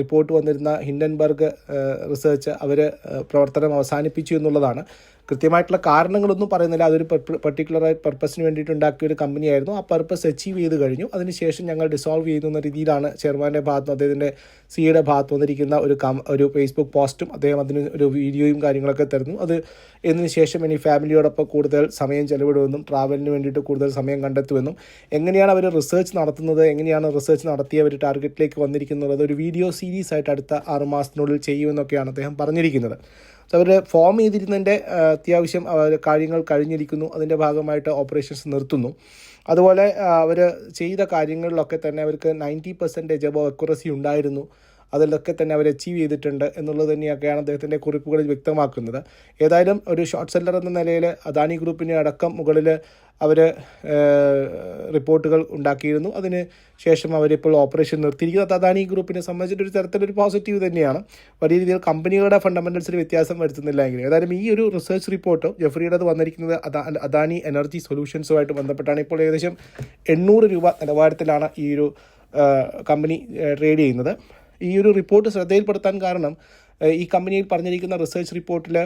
റിപ്പോർട്ട് വന്നിരുന്ന ഹിൻഡൻബർഗ് റിസർച്ച് അവർ പ്രവർത്തനം അവസാനിപ്പിച്ചു എന്നുള്ളതാണ്. കൃത്യമായിട്ടുള്ള കാരണങ്ങളൊന്നും പറയുന്നില്ല. അതൊരു പെർട്ടിക്കുലർ പർപ്പസിന് വേണ്ടിയിട്ട് ഉണ്ടാക്കിയ ഒരു കമ്പനിയായിരുന്നു ആ പർപ്പസ് അച്ചീവ് ചെയ്ത് കഴിഞ്ഞു. അതിനുശേഷം ഞങ്ങൾ ഡിസോൾവ് ചെയ്യുന്ന രീതിയിലാണ് ചെയർമാന്റെ ഭാഗത്ത് അദ്ദേഹത്തിന്റെ സിയുടെ ഭാഗത്ത് വന്നിരിക്കുന്ന ഒരു കം ഒരു ഫേസ്ബുക്ക് പോസ്റ്റും അദ്ദേഹം അതിന് ഒരു വീഡിയോയും കാര്യങ്ങളൊക്കെ തരുന്നു. അത് എന്നതിന് ശേഷം ഇനി ഫാമിലിയോടൊപ്പം കൂടുതൽ സമയം ചെലവിടുമെന്നും ട്രാവലിന് വേണ്ടിയിട്ട് കൂടുതൽ സമയം കണ്ടെത്തുമെന്നും എങ്ങനെയാണ് അവർ റിസർച്ച് നടത്തുന്നത് എങ്ങനെയാണ് റിസർച്ച് നടത്തി അവർ ടാർഗറ്റിലേക്ക് വന്നിരിക്കുന്നത് ഒരു വീഡിയോ സീരീസ് ആയിട്ട് അടുത്ത ആറുമാസത്തിനുള്ളിൽ ചെയ്യുമെന്നൊക്കെയാണ് അദ്ദേഹം പറഞ്ഞിരിക്കുന്നത്. അവർ ഫോം ചെയ്തിരുന്നതിന്റെ അത്യാവശ്യം കാര്യങ്ങൾ കഴിഞ്ഞിരിക്കുന്നു. അതിന്റെ ഭാഗമായിട്ട് ഓപ്പറേഷൻസ് നിർത്തുന്നു. അതുപോലെ അവർ ചെയ്ത കാര്യങ്ങളിലൊക്കെ തന്നെ അവർക്ക് നയന്റി പെർസെന്റേജ് അബോ അക്യുറസി ഉണ്ടായിരുന്നു. അതിലൊക്കെ തന്നെ അവർ അച്ചീവ് ചെയ്തിട്ടുണ്ട് എന്നുള്ളത് തന്നെയൊക്കെയാണ് അദ്ദേഹത്തിന്റെ കുറിപ്പുകളിൽ വ്യക്തമാക്കുന്നത്. ഏതായാലും ഒരു ഷോർട്ട് സെല്ലർ എന്ന നിലയിൽ അദാനി ഗ്രൂപ്പിന് അടക്കം മുകളിൽ അവർ റിപ്പോർട്ടുകൾ ഉണ്ടാക്കിയിരുന്നു. അതിന് ശേഷം അവരിപ്പോൾ ഓപ്പറേഷൻ നിർത്തിയിരിക്കുന്നു. അത് അദാനി ഗ്രൂപ്പിനെ സംബന്ധിച്ചിട്ട് ഒരു തരത്തിലൊരു പോസിറ്റീവ് തന്നെയാണ്. വലിയ രീതിയിൽ കമ്പനികളുടെ ഫണ്ടമെന്റൽസിൽ വ്യത്യാസം വരുത്തുന്നില്ല എങ്കിൽ ഏതായാലും ഈ ഒരു റിസർച്ച് റിപ്പോർട്ട് ജെഫ്രിയുടേത് വന്നിരിക്കുന്നത് അദാ അദാനി എനർജി സൊല്യൂഷൻസുമായിട്ട് ബന്ധപ്പെട്ടാണ്. ഇപ്പോൾ ഏകദേശം എണ്ണൂറ് രൂപ നിലവാരത്തിലാണ് ഈ ഒരു കമ്പനി ട്രേഡ് ചെയ്യുന്നത്. ഈ ഒരു റിപ്പോർട്ട് ശ്രദ്ധയിൽപ്പെടുത്താൻ കാരണം ഈ കമ്പനിയിൽ പറഞ്ഞിരിക്കുന്ന റിസർച്ച് റിപ്പോർട്ടിൽ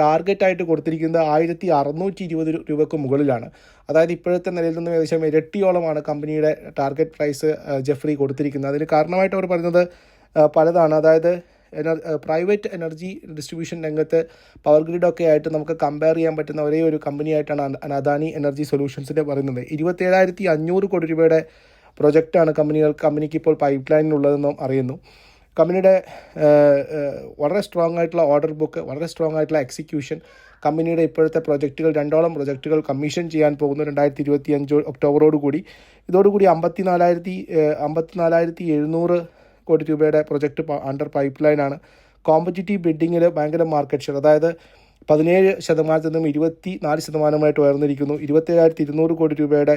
ടാർഗറ്റായിട്ട് കൊടുത്തിരിക്കുന്നത് ആയിരത്തി അറുന്നൂറ്റി ഇരുപത് രൂപയ്ക്ക് മുകളിലാണ്. അതായത് ഇപ്പോഴത്തെ നിലയിൽ നിന്ന് ഏകദേശം ഇരട്ടിയോളമാണ് കമ്പനിയുടെ ടാർഗറ്റ് പ്രൈസ് ജെഫ്രി കൊടുത്തിരിക്കുന്നത്. അതിന് കാരണമായിട്ട് അവർ പറയുന്നത് പലതാണ്. അതായത് എനർ പ്രൈവറ്റ് എനർജി ഡിസ്ട്രിബ്യൂഷൻ രംഗത്ത് പവർ ഗ്രിഡൊക്കെ ആയിട്ട് നമുക്ക് കമ്പയർ ചെയ്യാൻ പറ്റുന്ന ഒരേ ഒരു കമ്പനിയായിട്ടാണ് അദാനി എനർജി സൊല്യൂഷൻസിന്റെ പറയുന്നത്. ഇരുപത്തേഴായിരത്തി അഞ്ഞൂറ് കോടി രൂപയുടെ പ്രൊജക്റ്റാണ് കമ്പനികൾ കമ്പനിക്ക് ഇപ്പോൾ പൈപ്പ് ലൈനിലുള്ളതെന്നും അറിയുന്നു. കമ്പനിയുടെ വളരെ സ്ട്രോങ് ആയിട്ടുള്ള ഓർഡർ ബുക്ക് വളരെ സ്ട്രോങ് ആയിട്ടുള്ള എക്സിക്യൂഷൻ കമ്പനിയുടെ ഇപ്പോഴത്തെ പ്രൊജക്റ്റുകൾ രണ്ടോളം പ്രൊജക്റ്റുകൾ കമ്മീഷൻ ചെയ്യാൻ പോകുന്നു രണ്ടായിരത്തി ഇരുപത്തി അഞ്ച് ഒക്ടോബറോട് കൂടി. ഇതോടുകൂടി അമ്പത്തി നാലായിരത്തി അമ്പത്തി നാലായിരത്തി എഴുന്നൂറ് കോടി രൂപയുടെ പ്രൊജക്റ്റ് അണ്ടർ പൈപ്പ് ലൈനാണ് കോമ്പറ്റീറ്റീവ് ബിഡിങ്ങിൽ ഭയങ്കര മാർക്കറ്റ് ഷെയർ അതായത് പതിനേഴ് ശതമാനത്തിൽ നിന്നും ഇരുപത്തി നാല് ശതമാനമായിട്ട് ഉയർന്നിരിക്കുന്നു. ഇരുപത്തേഴായിരത്തി ഇരുന്നൂറ് കോടി രൂപയുടെ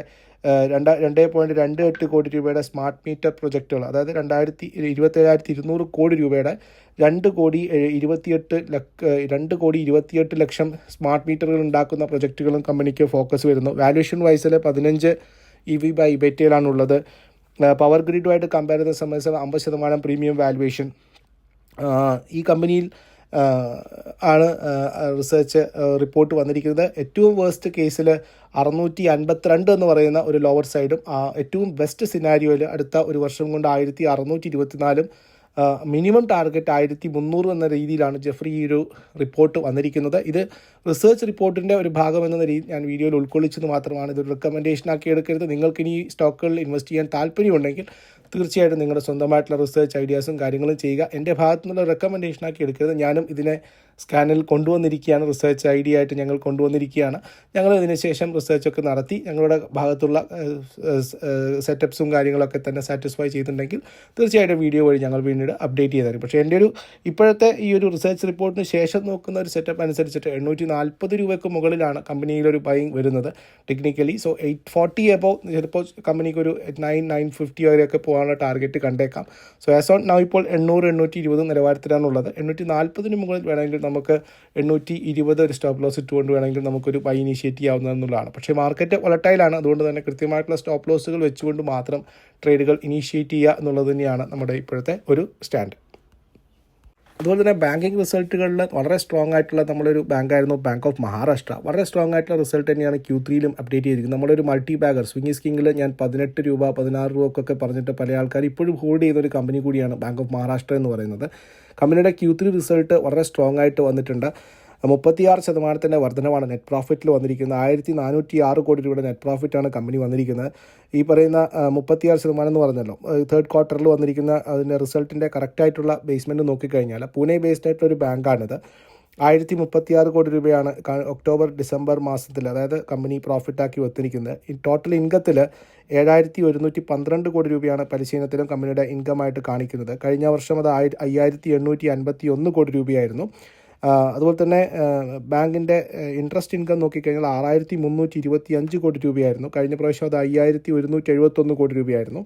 രണ്ട് രണ്ട് പോയിന്റ് രണ്ട് എട്ട് കോടി രൂപയുടെ സ്മാർട്ട് മീറ്റർ പ്രൊജക്റ്റുകൾ അതായത് രണ്ടായിരത്തി ഇരുപത്തേഴായിരത്തി ഇരുന്നൂറ് കോടി രൂപയുടെ രണ്ട് കോടി ഇരുപത്തിയെട്ട് ലക്ഷ രണ്ട് കോടി ഇരുപത്തിയെട്ട് ലക്ഷം സ്മാർട്ട് മീറ്ററുകൾ ഉണ്ടാക്കുന്ന പ്രൊജക്റ്റുകളും കമ്പനിക്ക് ഫോക്കസ് വരുന്നു. വാല്യൂഷൻ വൈസിൽ പതിനഞ്ച് ഇ വി ബൈ ബെറ്റയിലാണുള്ളത് പവർ ഗ്രിഡുമായിട്ട് കമ്പയർ ചെയ്യുന്ന സംബന്ധിച്ച് അമ്പത് ശതമാനം പ്രീമിയം വാല്യുവേഷൻ. ഈ കമ്പനിയിൽ ആണ് റിസർച്ച് റിപ്പോർട്ട് വന്നിരിക്കുന്നത്. ഏറ്റവും വേസ്റ്റ് കേസിൽ അറുന്നൂറ്റി അൻപത്തിരണ്ട് എന്ന് പറയുന്ന ഒരു ലോവർ സൈഡും ഏറ്റവും ബെസ്റ്റ് സിനാരിയോയിൽ അടുത്ത ഒരു വർഷം കൊണ്ട് ആയിരത്തി അറുന്നൂറ്റി ഇരുപത്തിനാലും മിനിമം ടാർഗറ്റ് ആയിരത്തി മുന്നൂറ് എന്ന രീതിയിലാണ് ജെഫ്രി ഈ ഒരു റിപ്പോർട്ട് വന്നിരിക്കുന്നത്. ഇത് റിസർച്ച് റിപ്പോർട്ടിന്റെ ഒരു ഭാഗം എന്ന രീതി ഞാൻ വീഡിയോയിൽ ഉൾക്കൊള്ളിച്ചത് മാത്രമാണ്. ഇതൊരു റെക്കമെൻഡേഷൻ ആക്കി എടുക്കരുത്. നിങ്ങൾക്ക് ഇനി സ്റ്റോക്കുകളിൽ ഇൻവെസ്റ്റ് ചെയ്യാൻ താല്പര്യമുണ്ടെങ്കിൽ തീർച്ചയായിട്ടും നിങ്ങളുടെ സ്വന്തമായിട്ടുള്ള റിസർച്ച് ഐഡിയാസും കാര്യങ്ങളും ചെയ്യുക. എന്റെ ഭാഗത്തു നിന്നുള്ള റെക്കമെൻഡേഷൻ ആക്കി എടുക്കരുത്. ഞാനും ഇതിനെ സ്കാനിൽ കൊണ്ടുവന്നിരിക്കുകയാണ്. റിസർച്ച് ഐഡിയ ആയിട്ട് ഞങ്ങൾ കൊണ്ടുവന്നിരിക്കുകയാണ്. ഞങ്ങൾ ഇതിനുശേഷം റിസർച്ചൊക്കെ നടത്തി. ഞങ്ങളുടെ ഭാഗത്തുള്ള സെറ്റപ്സും കാര്യങ്ങളൊക്കെ തന്നെ സാറ്റിസ്ഫൈ ചെയ്തിട്ടുണ്ടെങ്കിൽ തീർച്ചയായിട്ടും വീഡിയോ വഴി ഞങ്ങൾ പിന്നീട് അപ്ഡേറ്റ് ചെയ്ത് പക്ഷേ എന്റെ ഒരു ഇപ്പോഴത്തെ ഈ ഒരു റിസർച്ച് റിപ്പോർട്ടിന് ശേഷം നോക്കുന്ന ഒരു സെറ്റപ്പ് അനുസരിച്ചിട്ട് എണ്ണൂറ്റി നാൽപ്പത് രൂപയ്ക്ക് മുകളിലാണ് കമ്പനിയിലൊരു ബൈങ് വരുന്നത് technically so eight forty above ചിലപ്പോൾ കമ്പനിക്ക് ഒരു നയൻ നയൻ ഫിഫ്റ്റി വരെയൊക്കെ പോകാനുള്ള ടാർഗറ്റ് കണ്ടേക്കാം. സോ ആസ് ഓൺ നൗ ഇപ്പോൾ എണ്ണൂറ് എണ്ണൂറ്റി ഇരുപത് നിലവാരത്തിലാണുള്ളത്. എണ്ണൂറ്റി നാൽപ്പതിന് മുകളിൽ വേണമെങ്കിൽ നമുക്ക് എണ്ണൂറ്റി ഇരുപത് ഒരു സ്റ്റോപ്പ് ലോസ് ഇട്ടുകൊണ്ട് വേണമെങ്കിൽ നമുക്കൊരു ബൈ ഇനീഷ്യേറ്റ് ചെയ്യാവുന്നതെന്നുള്ളതാണ് പക്ഷേ മാർക്കറ്റ് വൊളട്ടൈലാണ് അതുകൊണ്ട് തന്നെ കൃത്യമായിട്ടുള്ള സ്റ്റോപ്പ് ലോസുകൾ വെച്ചുകൊണ്ട് മാത്രം ട്രേഡുകൾ ഇനീഷ്യേറ്റ് ചെയ്യുക എന്നുള്ളത് തന്നെയാണ് നമ്മുടെ ഇപ്പോഴത്തെ ഒരു സ്റ്റാൻഡ് അതുപോലെ തന്നെ ബാങ്കിങ് റിസൾട്ടുകളിൽ വളരെ സ്ട്രോങ് ആയിട്ടുള്ള നമ്മളൊരു ബാങ്കായിരുന്നു ബാങ്ക് ഓഫ് മഹാരാഷ്ട്ര വളരെ സ്ട്രോങ് ആയിട്ടുള്ള റിസൾട്ട് തന്നെയാണ് ക്യൂ ത്രീയിലും അപ്ഡേറ്റ് ചെയ്തിരിക്കുന്നത്. നമ്മളൊരു മൾട്ടി ബാഗർ സ്വിംഗി സ്കിങ്ങിൽ ഞാൻ പതിനെട്ട് രൂപ പതിനാറ് രൂപ ഒക്കെ പറഞ്ഞിട്ട് പല ആൾക്കാർ ഇപ്പോഴും ഹോൾഡ് ചെയ്യുന്ന ഒരു കമ്പനി കൂടിയാണ് ബാങ്ക് ഓഫ് മഹാരാഷ്ട്ര എന്ന് പറയുന്നത്. കമ്പനിയുടെ ക്യൂ ത്രീ റിസൾട്ട് വളരെ സ്ട്രോങ് ആയിട്ട് വന്നിട്ടുണ്ട്. മുപ്പത്തിയാറ് ശതമാനത്തിന്റെ വർധനമാണ് നെറ്റ് പ്രോഫിറ്റിൽ വന്നിരിക്കുന്നത്. ആയിരത്തി നാനൂറ്റി ആറ് കോടി രൂപയുടെ നെറ്റ് പ്രോഫിറ്റാണ് കമ്പനി വന്നിരിക്കുന്നത്. ഈ പറയുന്ന മുപ്പത്തിയാറ് ശതമാനം എന്ന് പറഞ്ഞല്ലോ തേർഡ് ക്വാർട്ടറിൽ വന്നിരിക്കുന്ന അതിന്റെ റിസൾട്ടിന്റെ കറക്റ്റായിട്ടുള്ള ബേസ്മെന്റ് നോക്കിക്കഴിഞ്ഞാൽ പൂനെ ബേസ്ഡ് ആയിട്ടുള്ള ഒരു ബാങ്കാണിത്. ആയിരത്തി മുപ്പത്തിയാറ് കോടി രൂപയാണ് ഒക്ടോബർ ഡിസംബർ മാസത്തിൽ അതായത് കമ്പനി പ്രോഫിറ്റാക്കി വത്തിരിക്കുന്നത് ഈ ടോട്ടൽ ഇൻകത്തിൽ ഏഴായിരത്തി ഒരുന്നൂറ്റി പന്ത്രണ്ട് കോടി രൂപയാണ് പരിശീലനത്തിലും കമ്പനിയുടെ ഇൻകമായിട്ട് കാണിക്കുന്നത്. കഴിഞ്ഞ വർഷം അത് ആയിരത്തി അയ്യായിരത്തി എണ്ണൂറ്റി അൻപത്തി ഒന്ന് കോടി രൂപയായിരുന്നു. അതുപോലെ തന്നെ ബാങ്കിന്റെ ഇൻട്രസ്റ്റ് ഇൻകം നോക്കിക്കഴിഞ്ഞാൽ ആറായിരത്തി മുന്നൂറ്റി ഇരുപത്തി അഞ്ച് കോടി രൂപയായിരുന്നു. കഴിഞ്ഞ പ്രാവശ്യം അത് അയ്യായിരത്തി ഒരുന്നൂറ്റി എഴുപത്തൊന്ന് കോടി രൂപയായിരുന്നു.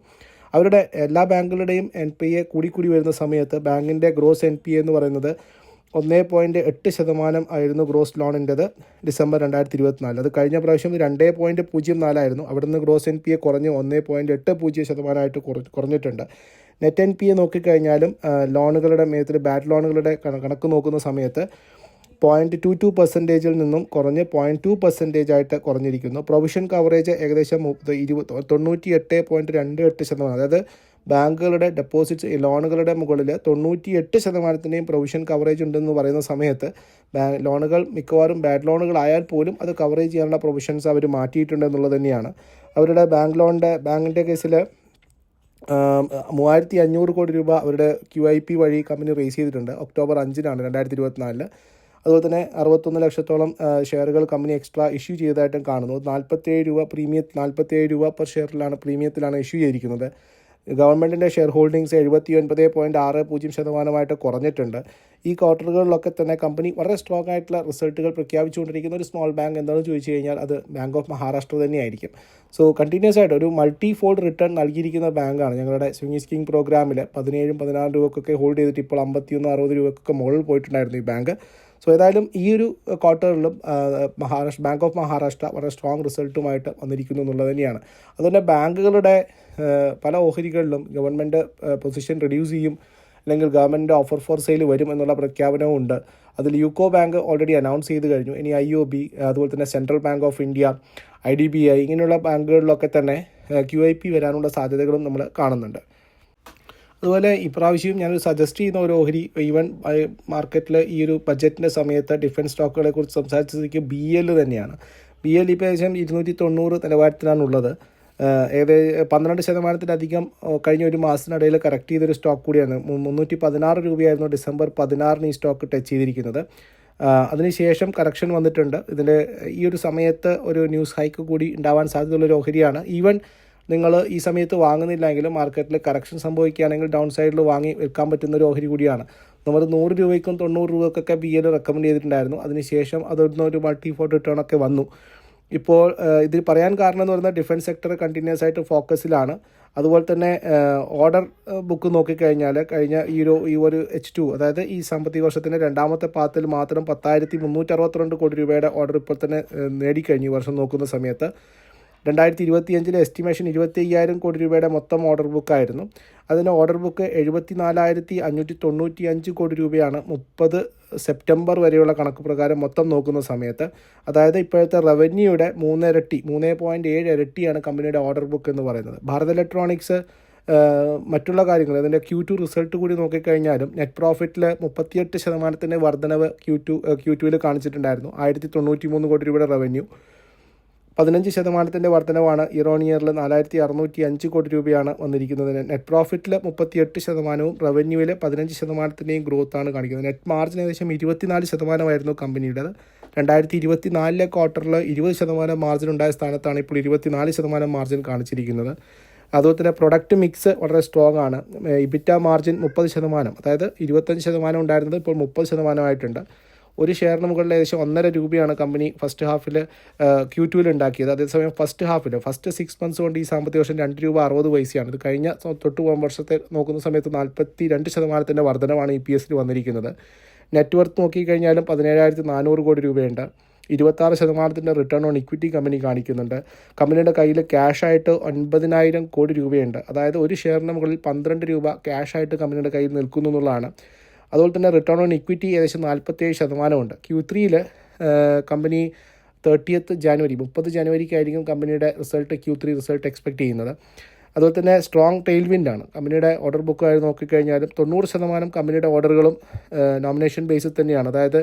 അവരുടെ എല്ലാ ബാങ്കുകളുടെയും എൻ പി എ കൂടി കൂടി വരുന്ന സമയത്ത് ബാങ്കിന്റെ ഗ്രോസ് എൻ പി എ എന്ന് പറയുന്നത് ഒന്നേ പോയിന്റ് എട്ട് ശതമാനം ആയിരുന്നു ഗ്രോസ് ലോണിന്റെത് ഡിസംബർ രണ്ടായിരത്തി ഇരുപത്തിനാല് അത് കഴിഞ്ഞ പ്രാവശ്യം രണ്ടേ പോയിന്റ് പൂജ്യം നാലായിരുന്നു അവിടുന്ന് ഗ്രോസ് എൻ പി എ കുറഞ്ഞ് ഒന്നേ പോയിന്റ് എട്ട് പൂജ്യം ശതമാനമായിട്ട് കുറഞ്ഞിട്ടുണ്ട്. നെറ്റ് എൻ പി എ നോക്കിക്കഴിഞ്ഞാലും ലോണുകളുടെ മേത്തിൽ ബാഡ് ലോണുകളുടെ കണക്ക് നോക്കുന്ന സമയത്ത് പോയിന്റ് ടു ടു പെർസെന്റേജിൽ നിന്നും കുറഞ്ഞ് പോയിന്റ് ടു പെർസെന്റേജ് ആയിട്ട് കുറഞ്ഞിരിക്കുന്നു. പ്രൊവിഷൻ കവറേജ് ഏകദേശം ഇരുപത് തൊണ്ണൂറ്റി എട്ട് പോയിന്റ് രണ്ട് എട്ട് ശതമാനം. അതായത് ബാങ്കുകളുടെ ഡെപ്പോസിറ്റ്സ് ലോണുകളുടെ മുകളിൽ തൊണ്ണൂറ്റി എട്ട് ശതമാനത്തിന്റെയും പ്രൊവിഷൻ കവറേജ് ഉണ്ടെന്ന് പറയുന്ന സമയത്ത് ബാങ്ക് ലോണുകൾ മിക്കവാറും ബാഡ് ലോണുകളായാൽ പോലും അത് കവറേജ് ചെയ്യാനുള്ള പ്രൊവിഷൻസ് അവർ മാറ്റിയിട്ടുണ്ട് എന്നുള്ളത് തന്നെയാണ്. അവരുടെ ബാങ്ക് ലോണിന്റെ ബാങ്കിന്റെ കേസിൽ മൂവായിരത്തി അഞ്ഞൂറ് കോടി രൂപ അവരുടെ ക്യു ഐ പി വഴി കമ്പനി റേസ് ചെയ്തിട്ടുണ്ട്. ഒക്ടോബർ അഞ്ചിനാണ് രണ്ടായിരത്തി ഇരുപത്തിനാലിൽ അതുപോലെ തന്നെ അറുപത്തൊന്ന് ലക്ഷത്തോളം ഷെയറുകൾ കമ്പനി എക്സ്ട്രാ ഇഷ്യൂ ചെയ്തതായിട്ടും കാണുന്നു. നാൽപ്പത്തേഴ് രൂപ പ്രീമിയം നാൽപ്പത്തേഴ് രൂപ പെർ ഷെയറിലാണ് പ്രീമിയത്തിലാണ് ഇഷ്യൂ ചെയ്തിരിക്കുന്നത്. ഗവൺമെന്റിന്റെ ഷെയർ ഹോൾഡിങ്സ് എഴുപത്തി ഒൻപത് പോയിന്റ് ആറ് പൂജ്യം ശതമാനമായിട്ട് കുറഞ്ഞിട്ടുണ്ട്. ഈ ക്വാർട്ടറുകളിലൊക്കെ തന്നെ കമ്പനി വളരെ സ്ട്രോങ് ആയിട്ടുള്ള റിസൾട്ടുകൾ പ്രഖ്യാപിച്ചുകൊണ്ടിരിക്കുന്ന ഒരു സ്മോൾ ബാങ്ക് എന്താണെന്ന് ചോദിച്ചു കഴിഞ്ഞാൽ അത് ബാങ്ക് ഓഫ് മഹാരാഷ്ട്ര തന്നെയായിരിക്കും. സോ കണ്ടിന്യൂസ് ആയിട്ട് ഒരു മൾട്ടി ഫോൾഡ് റിട്ടേൺ നൽകിയിരിക്കുന്ന ബാങ്കാണ് ഞങ്ങളുടെ സ്വിംഗ് സ്കീം പ്രോഗ്രാമിൽ പതിനേഴും പതിനാറ് രൂപക്കൊക്കെ ഹോൾഡ് ചെയ്തിട്ട് ഇപ്പോൾ അമ്പത്തിയൊന്ന് അറുപത് രൂപക്കൊക്കെ മുകളിൽ പോയിട്ടുണ്ടായിരുന്നു ഈ ബാങ്ക് സോ ഏതായാലും ഈ ഒരു ക്വാർട്ടറിലും മഹാരാഷ്ട്ര ബാങ്ക് ഓഫ് മഹാരാഷ്ട്ര വളരെ സ്ട്രോങ് റിസൾട്ടുമായിട്ട് വന്നിരിക്കുന്നു എന്നുള്ളത് തന്നെയാണ്. അതുകൊണ്ട് ബാങ്കുകളുടെ പല ഓഹരികളിലും ഗവൺമെന്റ് പൊസിഷൻ റെഡ്യൂസ് ചെയ്യും അല്ലെങ്കിൽ ഗവൺമെന്റ് ഓഫർ ഫോർ സെയിൽ വരും എന്നുള്ള പ്രഖ്യാപനവും ഉണ്ട്. അതിൽ യുക്കോ ബാങ്ക് ഓൾറെഡി അനൗൺസ് ചെയ്ത് കഴിഞ്ഞു. ഇനി ഐ ഒ ബി അതുപോലെ തന്നെ central bank of India I D B I ഇങ്ങനെയുള്ള ബാങ്കുകളിലൊക്കെ തന്നെ ക്യു ഐ പി വരാനുള്ള സാധ്യതകളും നമ്മൾ കാണുന്നുണ്ട്. അതുപോലെ ഇപ്രാവശ്യം ഞാനൊരു സജസ്റ്റ് ചെയ്യുന്ന ഒരു ഓഹരി ഈവൻ മാർക്കറ്റിൽ ഈ ഒരു ബജറ്റിന്റെ സമയത്ത് ഡിഫൻസ് സ്റ്റോക്കുകളെ കുറിച്ച് സംസാരിച്ചതിലേക്ക് ബി എൽ തന്നെയാണ്. ബി എൽ ഇപ്പോൾ ഏകദേശം ഇരുന്നൂറ്റി തൊണ്ണൂറ് നിലവാരത്തിലാണുള്ളത് ഏകദേശം പന്ത്രണ്ട് ശതമാനത്തിലധികം കഴിഞ്ഞ ഒരു മാസത്തിനിടയിൽ കറക്റ്റ് ചെയ്തൊരു സ്റ്റോക്ക് കൂടിയാണ്. മുന്നൂറ്റി പതിനാറ് രൂപയായിരുന്നു ഡിസംബർ പതിനാറിന് ഈ സ്റ്റോക്ക് ടച്ച് ചെയ്തിരിക്കുന്നത്. അതിനുശേഷം കറക്ഷൻ വന്നിട്ടുണ്ട്. ഇതിന്റെ ഈ ഒരു സമയത്ത് ഒരു ന്യൂസ് ഹൈക്ക് കൂടി ഉണ്ടാവാൻ സാധ്യതയുള്ള ഒരു ഓഹരിയാണ്. ഈവൻ നിങ്ങൾ ഈ സമയത്ത് വാങ്ങുന്നില്ലെങ്കിലും മാർക്കറ്റിൽ കറക്ഷൻ സംഭവിക്കുകയാണെങ്കിൽ ഡൗൺ സൈഡിൽ വാങ്ങി വിൽക്കാൻ പറ്റുന്ന ഒരു ഓഹരി കൂടിയാണ്. നമ്മൾ നൂറ് രൂപയ്ക്കും തൊണ്ണൂറ് രൂപയ്ക്കൊക്കെ ബി എൽ റെക്കമെൻഡ് ചെയ്തിട്ടുണ്ടായിരുന്നു. അതിനുശേഷം അതൊന്ന് ഒരു മൾട്ടി ഫോർ റിട്ടേൺ ഒക്കെ വന്നു. ഇപ്പോൾ ഇതിൽ പറയാൻ കാരണം എന്ന് പറയുന്നത് ഡിഫൻസ് സെക്ടർ കണ്ടിന്യൂസ് ആയിട്ട് ഫോക്കസിലാണ് അതുപോലെ തന്നെ ഓർഡർ ബുക്ക് നോക്കിക്കഴിഞ്ഞാൽ കഴിഞ്ഞ ഈ ഒരു ഈ ഒരു എച്ച് ടു അതായത് ഈ സാമ്പത്തിക വർഷത്തിന്റെ രണ്ടാമത്തെ പാത്തിൽ മാത്രം പത്തായിരത്തി മുന്നൂറ്റി അറുപത്തിരണ്ട് കോടി രൂപയുടെ ഓർഡർ ഇപ്പോൾ തന്നെ നേടിക്കഴിഞ്ഞു ഈ വർഷം നോക്കുന്ന സമയത്ത്. രണ്ടായിരത്തി ഇരുപത്തിയഞ്ചിലെ എസ്റ്റിമേഷൻ ഇരുപത്തി അയ്യായിരം കോടി രൂപയുടെ മൊത്തം ഓർഡർ ബുക്കായിരുന്നു അതിന് ഓർഡർ ബുക്ക് എഴുപത്തി നാലായിരത്തി അഞ്ഞൂറ്റി തൊണ്ണൂറ്റി അഞ്ച് കോടി രൂപയാണ് മുപ്പത് സെപ്റ്റംബർ വരെയുള്ള കണക്ക് പ്രകാരം മൊത്തം നോക്കുന്ന സമയത്ത്. അതായത് ഇപ്പോഴത്തെ റവന്യൂയുടെ മൂന്നിരട്ടി മൂന്ന് പോയിന്റ് ഏഴ് ഇരട്ടിയാണ് കമ്പനിയുടെ ഓർഡർ ബുക്ക് എന്ന് പറയുന്നത്. ഭാരത് ഇലക്ട്രോണിക്സ് മറ്റുള്ള കാര്യങ്ങൾ അതിന്റെ ക്യൂ ടു റിസൾട്ട് കൂടി നോക്കിക്കഴിഞ്ഞാലും നെറ്റ് പ്രോഫിറ്റിൽ മുപ്പത്തിയെട്ട് ശതമാനത്തിന്റെ വർധനവ് ക്യൂ ടു ക്യൂ ടുവിൽ കാണിച്ചിട്ടുണ്ടായിരുന്നു ആയിരത്തി തൊണ്ണൂറ്റി മൂന്ന് കോടി രൂപയുടെ റവന്യൂ പതിനഞ്ച് ശതമാനത്തിന്റെ വർധനവാണ് ഇറോണിയറിൽ നാലായിരത്തി അറുന്നൂറ്റി അഞ്ച് കോടി രൂപയാണ് വന്നിരിക്കുന്നത് നെറ്റ് പ്രോഫിറ്റിൽ മുപ്പത്തിയെട്ട് ശതമാനവും റവന്യൂവിൽ പതിനഞ്ച് ശതമാനത്തിന്റെയും ആണ് കാണിക്കുന്നത്. നെറ്റ് മാർജിൻ ഏകദേശം ഇരുപത്തിനാല് ശതമാനമായിരുന്നു കമ്പനിയുടേത്. രണ്ടായിരത്തി ഇരുപത്തിനാലിലെ ക്വാർട്ടറിൽ ഇരുപത് ശതമാനം മാർജിൻ ഉണ്ടായ സ്ഥാനത്താണ് ഇപ്പോൾ ഇരുപത്തിനാല് ശതമാനം മാർജിൻ കാണിച്ചിരിക്കുന്നത്. അതുപോലെ തന്നെ പ്രൊഡക്റ്റ് മിക്സ് വളരെ സ്ട്രോങ് ആണ്. ഇബിറ്റ മാർജിൻ മുപ്പത് ശതമാനം അതായത് ഇരുപത്തഞ്ച് ശതമാനം ഉണ്ടായിരുന്നത് ഇപ്പോൾ മുപ്പത് ശതമാനമായിട്ടുണ്ട്. ഒരു ഷെയറിന് മുകളിൽ ഏകദേശം ഒന്നര രൂപയാണ് കമ്പനി ഫസ്റ്റ് ഹാഫിൽ ക്യൂ ടുവിൽ ഉണ്ടാക്കിയത്. അതേസമയം ഫസ്റ്റ് ഹാഫിൽ ഫസ്റ്റ് സിക്സ് മന്ത്സ് കൊണ്ട് ഈ സാമ്പത്തിക വർഷം രണ്ട് രൂപ അറുപത് പൈസയാണ്. ഇത് കഴിഞ്ഞ തൊട്ട് പോകാൻ വർഷത്തെ നോക്കുന്ന സമയത്ത് നാൽപ്പത്തി രണ്ട് ശതമാനത്തിന്റെ വർധനമാണ് ഇ പി എസിൽ വന്നിരിക്കുന്നത്. നെറ്റ്വർത്ത് നോക്കിക്കഴിഞ്ഞാലും പതിനേഴായിരത്തി നാനൂറ് കോടി രൂപയുണ്ട്. ഇരുപത്താറ് ശതമാനത്തിന്റെ റിട്ടേൺ ഓൺ ഇക്വിറ്റി കമ്പനി കാണിക്കുന്നുണ്ട്. കമ്പനിയുടെ കയ്യിൽ ക്യാഷായിട്ട് ഒൻപതിനായിരം കോടി രൂപയുണ്ട്. അതായത് ഒരു ഷെയറിന് മുകളിൽ പന്ത്രണ്ട് രൂപ ക്യാഷായിട്ട് കമ്പനിയുടെ കയ്യിൽ നിൽക്കുന്നു എന്നുള്ളതാണ്. അതുപോലെ തന്നെ റിട്ടേൺ ഓൺ ഇക്വിറ്റി ഏകദേശം നാൽപ്പത്തേഴ് ശതമാനമുണ്ട്. ക്യൂ ത്രീയിൽ കമ്പനി തേർട്ടിയത്ത് ജാനുവരി മുപ്പത് ജനുവരിക്കായിരിക്കും കമ്പനിയുടെ result Q three result expect ചെയ്യുന്നത്. അതുപോലെ തന്നെ സ്ട്രോങ് ടെയിൽ വിൻഡാണ് കമ്പനിയുടെ ഓർഡർ ബുക്ക് ആയി നോക്കിക്കഴിഞ്ഞാലും തൊണ്ണൂറ് ശതമാനം കമ്പനിയുടെ ഓർഡറുകളും നോമിനേഷൻ ബേസിൽ തന്നെയാണ്. അതായത്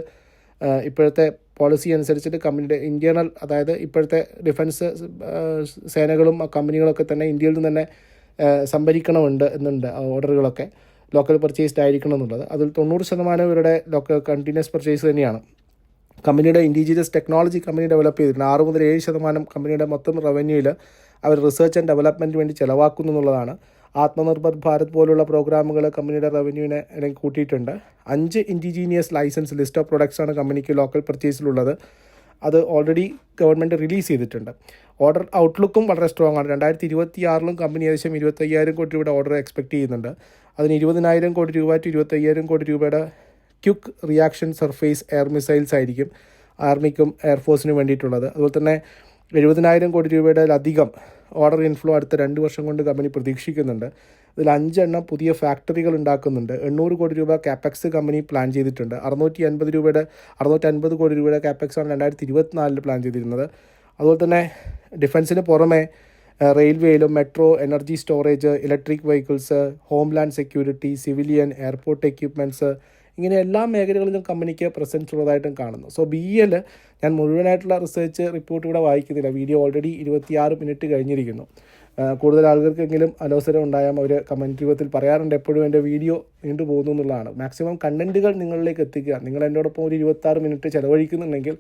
ഇപ്പോഴത്തെ പോളിസി അനുസരിച്ചിട്ട് കമ്പനിയുടെ ഇന്റേർണൽ അതായത് ഇപ്പോഴത്തെ ഡിഫൻസ് സേനകളും കമ്പനികളൊക്കെ തന്നെ ഇന്ത്യയിൽ നിന്ന് തന്നെ സംഭരിക്കണമുണ്ട് എന്നുണ്ട് ഓർഡറുകളൊക്കെ ലോക്കൽ പർച്ചേസ്ഡ് ആയിരിക്കണം എന്നുള്ളത്. അതിൽ തൊണ്ണൂറ് ശതമാനം ഇവരുടെ ലോക്കൽ കണ്ടിന്യൂസ് പർച്ചേസ് തന്നെയാണ്. കമ്പനിയുടെ ഇൻഡിജിനിയസ് ടെക്നോളജി കമ്പനി ഡെവലപ്പ് ചെയ്തിട്ടുണ്ട്. ആറ് മുതൽ ഏഴ് ശതമാനം കമ്പനിയുടെ മൊത്തം റവന്യൂയിൽ അവർ റിസർച്ച് ആൻഡ് ഡെവലപ്മെന്റ് വേണ്ടി ചിലവാക്കുന്നു എന്നുള്ളതാണ്. ആത്മനിർഭർ ഭാരത് പോലുള്ള പ്രോഗ്രാമുകൾ കമ്പനിയുടെ റവന്യൂവിനെ അല്ലെങ്കിൽ കൂട്ടിയിട്ടുണ്ട്. അഞ്ച് indigenous licence list of products ആണ് കമ്പനിക്ക് ലോക്കൽ പർച്ചേസിലുള്ളത് അത് ഓൾറെഡി ഗവൺമെന്റ് റിലീസ് ചെയ്തിട്ടുണ്ട്. ഓർഡർ ഔട്ട്ലുക്കും വളരെ സ്ട്രോങ് ആണ്. രണ്ടായിരത്തി ഇരുപത്തി ആറിലും കമ്പനി ഏകദേശം ഇരുപത്തയ്യായിരം കോടി രൂപയുടെ ഓർഡർ എക്സ്പെക്ട് ചെയ്യുന്നുണ്ട്. അതിന് ഇരുപതിനായിരം കോടി രൂപ ടു ഇരുപത്തയ്യായിരം കോടി രൂപയുടെ quick reaction surface air missiles ആയിരിക്കും ആർമിക്കും എയർഫോഴ്സിനും വേണ്ടിയിട്ടുള്ളത്. അതുപോലെ തന്നെ എഴുപതിനായിരം കോടി രൂപയുടെ അധികം ഓർഡർ ഇൻഫ്ലോ അടുത്ത രണ്ട് വർഷം കൊണ്ട് കമ്പനി പ്രതീക്ഷിക്കുന്നുണ്ട്. ഇതിൽ അഞ്ചെണ്ണം പുതിയ ഫാക്ടറികൾ ഉണ്ടാക്കുന്നുണ്ട്. എണ്ണൂറ് കോടി രൂപ കാപ്പക്സ് കമ്പനി പ്ലാൻ ചെയ്തിട്ടുണ്ട്. അറുന്നൂറ്റി അൻപത് രൂപയുടെ അറുന്നൂറ്റി അൻപത് കോടി രൂപയുടെ കാപ്പക്സാണ് രണ്ടായിരത്തി ഇരുപത്തിനാലിൽ പ്ലാൻ ചെയ്തിരുന്നത്. അതുപോലെ തന്നെ ഡിഫൻസിന് പുറമെ റെയിൽവേയിലും metro energy storage electric vehicles homeland security civilian airport equipments ഇങ്ങനെ എല്ലാ മേഖലകളിലും കമ്പനിക്ക് പ്രസൻസ് ഉള്ളതായിട്ടും കാണുന്നു. സോ ബി എൽ ഞാൻ മുഴുവനായിട്ടുള്ള റിസർച്ച് റിപ്പോർട്ട് ഇവിടെ വായിക്കുന്നില്ല. വീഡിയോ ഓൾറെഡി ഇരുപത്തിയാറ് മിനിറ്റ് കഴിഞ്ഞിരിക്കുന്നു. കൂടുതൽ ആളുകൾക്കെങ്കിലും അലോസരം ഉണ്ടായാൽ അവർ കമന്റ് രൂപത്തിൽ പറയാറുണ്ട്. എപ്പോഴും എന്റെ വീഡിയോ നീണ്ടു പോകുന്നു എന്നുള്ളതാണ്. മാക്സിമം കണ്ടന്റുകൾ നിങ്ങളിലേക്ക് എത്തിക്കുക. നിങ്ങൾ എന്നോടൊപ്പം ഒരു ഇരുപത്താറ് മിനിറ്റ് ചിലവഴിക്കുന്നുണ്ടെങ്കിൽ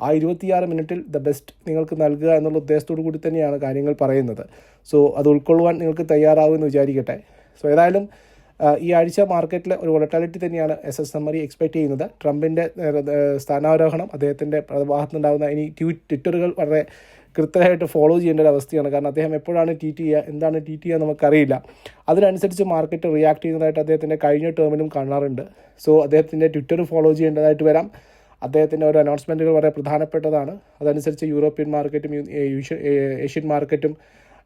ആ ഇരുപത്തിയാറ് മിനിറ്റിൽ ദ ബെസ്റ്റ് നിങ്ങൾക്ക് നൽകുക എന്നുള്ള ഉദ്ദേശത്തോടു കൂടി തന്നെയാണ് കാര്യങ്ങൾ പറയുന്നത്. സോ അത് ഉൾക്കൊള്ളുവാൻ നിങ്ങൾക്ക് തയ്യാറാവുമെന്ന് വിചാരിക്കട്ടെ. സോ ഏതായാലും ഈ ആഴ്ച മാർക്കറ്റിൽ ഒരു വോളറ്റാലിറ്റി തന്നെയാണ് എസ് എസ് എമ്മറി എക്സ്പെക്ട് ചെയ്യുന്നത്. ട്രംപിന്റെ സ്ഥാനാരോഹണം അദ്ദേഹത്തിന്റെ ഭാഗത്തുനിന്നുണ്ടാകുന്ന ഇനി ട്വീറ്റ് ട്വിറ്ററുകൾ വളരെ കൃത്യമായിട്ട് ഫോളോ ചെയ്യേണ്ട ഒരു അവസ്ഥയാണ്. കാരണം അദ്ദേഹം എപ്പോഴാണ് ട്വീറ്റ് ചെയ്യുക എന്താണ് ട്വീറ്റ് ചെയ്യുക നമുക്കറിയില്ല. അതിനനുസരിച്ച് മാർക്കറ്റ് റിയാക്ട് ചെയ്യുന്നതായിട്ട് അദ്ദേഹത്തിന്റെ കഴിഞ്ഞ ടേമിലും കാണാറുണ്ട്. സോ അദ്ദേഹത്തിന്റെ ട്വിറ്റർ ഫോളോ ചെയ്യേണ്ടതായിട്ട് വരാം. അദ്ദേഹത്തിന്റെ ഓരോ അനൗൺസ്മെന്റുകൾ വളരെ പ്രധാനപ്പെട്ടതാണ്. അതനുസരിച്ച് യൂറോപ്യൻ മാർക്കറ്റും ഏഷ്യൻ മാർക്കറ്റും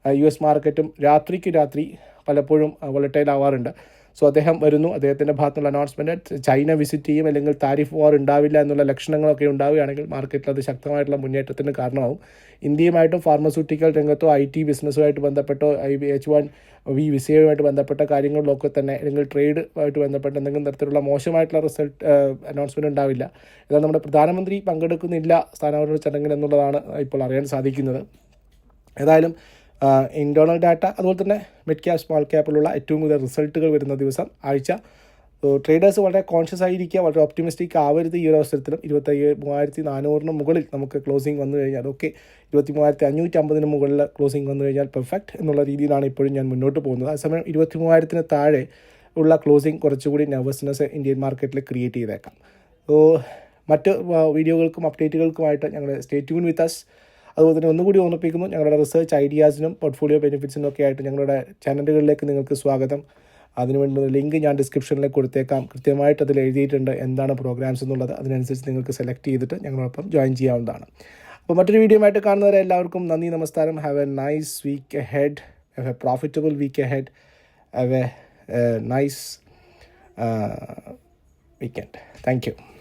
യു എസ് മാർക്കറ്റും രാത്രിക്ക് രാത്രി പലപ്പോഴും വോളറ്റൈൽ ആവാറുണ്ട് സോ അദ്ദേഹം വരുന്നു. അദ്ദേഹത്തിന്റെ ഭാഗത്തുള്ള അനൗൺസ്മെന്റ് ചൈന വിസിറ്റ് ചെയ്യും അല്ലെങ്കിൽ താരിഫ് വാർ ഉണ്ടാവില്ല എന്നുള്ള ലക്ഷണങ്ങളൊക്കെ ഉണ്ടാവുകയാണെങ്കിൽ മാർക്കറ്റിൽ അത് ശക്തമായിട്ടുള്ള മുന്നേറ്റത്തിന് കാരണമാവും. ഇന്ത്യയുമായിട്ടും ഫാർമസ്യൂട്ടിക്കൽ രംഗത്തോ ഐ ടി ബിസിനസ്സുമായിട്ട് ബന്ധപ്പെട്ടോ ഐ എച്ച് വൺ വി വിസയുമായിട്ട് ബന്ധപ്പെട്ട കാര്യങ്ങളിലൊക്കെ തന്നെ അല്ലെങ്കിൽ ട്രേഡ് ആയിട്ട് ബന്ധപ്പെട്ട എന്തെങ്കിലും തരത്തിലുള്ള മോശമായിട്ടുള്ള റിസൾട്ട് അനൗൺസ്മെന്റ് ഉണ്ടാവില്ല. എന്നാൽ നമ്മുടെ പ്രധാനമന്ത്രി പങ്കെടുക്കുന്നില്ല സ്ഥാനാർത്ഥി ചടങ്ങിൽ എന്നുള്ളതാണ് ഇപ്പോൾ അറിയാൻ സാധിക്കുന്നത്. ഏതായാലും ഇന്റേർണൽ ഡാറ്റ അതുപോലെ തന്നെ മിഡ് ക്യാപ് സ്മോൾ ക്യാപ്പിലുള്ള ഏറ്റവും കൂടുതൽ റിസൾട്ടുകൾ വരുന്ന ദിവസം ആഴ്ച. ട്രേഡേഴ്സ് വളരെ കോൺഷ്യസ് ആയിരിക്കുക വളരെ ഓപ്റ്റിമിസ്റ്റിക് ആവരുത് ഈ ഒരു അവസരത്തിലും. ഇരുപത്തയ്യ മൂവായിരത്തി നാനൂറിന് മുകളിൽ നമുക്ക് ക്ലോസിംഗ് വന്നു കഴിഞ്ഞാൽ ഓക്കെ ഇരുപത്തി മൂവായിരത്തി അഞ്ഞൂറ്റി അമ്പതിന് മുകളിൽ ക്ലോസിംഗ് വന്നു കഴിഞ്ഞാൽ പെർഫെക്റ്റ് എന്നുള്ള രീതിയിലാണ് ഇപ്പോഴും ഞാൻ മുന്നോട്ട് പോകുന്നത്. അതേസമയം ഇരുപത്തി മൂവായിരത്തിന് താഴെ ഉള്ള ക്ലോസിംഗ് കുറച്ചുകൂടി നെർവസ്നെസ് ഇന്ത്യൻ മാർക്കറ്റിൽ ക്രിയേറ്റ് ചെയ്തേക്കാം. മറ്റ് വീഡിയോകൾക്കും അപ്ഡേറ്റുകൾക്കുമായിട്ട് ഞങ്ങൾ സ്റ്റേ ട്യൂൺ വിത്ത് അസ് അതുപോലെ തന്നെ ഒന്നുകൂടി ഓർമ്മിപ്പിക്കുന്നു ഞങ്ങളുടെ റിസർച്ച് ഐഡിയാസിനും പോർട്ട്ഫോളിയോ ബെനിഫിറ്റ്സിനും ഒക്കെ ആയിട്ട് ഞങ്ങളുടെ ചാനലുകളിലേക്ക് നിങ്ങൾക്ക് സ്വാഗതം. അതിനുവേണ്ടി ലിങ്ക് ഞാൻ ഡിസ്ക്രിപ്ഷനിലേക്ക് കൊടുത്തേക്കാം. കൃത്യമായിട്ട് അതിൽ എഴുതിയിട്ടുണ്ട് എന്താണ് പ്രോഗ്രാംസ് എന്നുള്ളത്. അതിനനുസരിച്ച് നിങ്ങൾക്ക് സെലക്ട് ചെയ്തിട്ട് ഞങ്ങളോടൊപ്പം ജോയിൻ ചെയ്യാവുന്നതാണ്. അപ്പോൾ മറ്റൊരു വീഡിയോ ആയിട്ട് കാണുന്നവരെ എല്ലാവർക്കും നന്ദി നമസ്കാരം. Have a nice week ahead have a profitable week ahead have a nice weekend thank you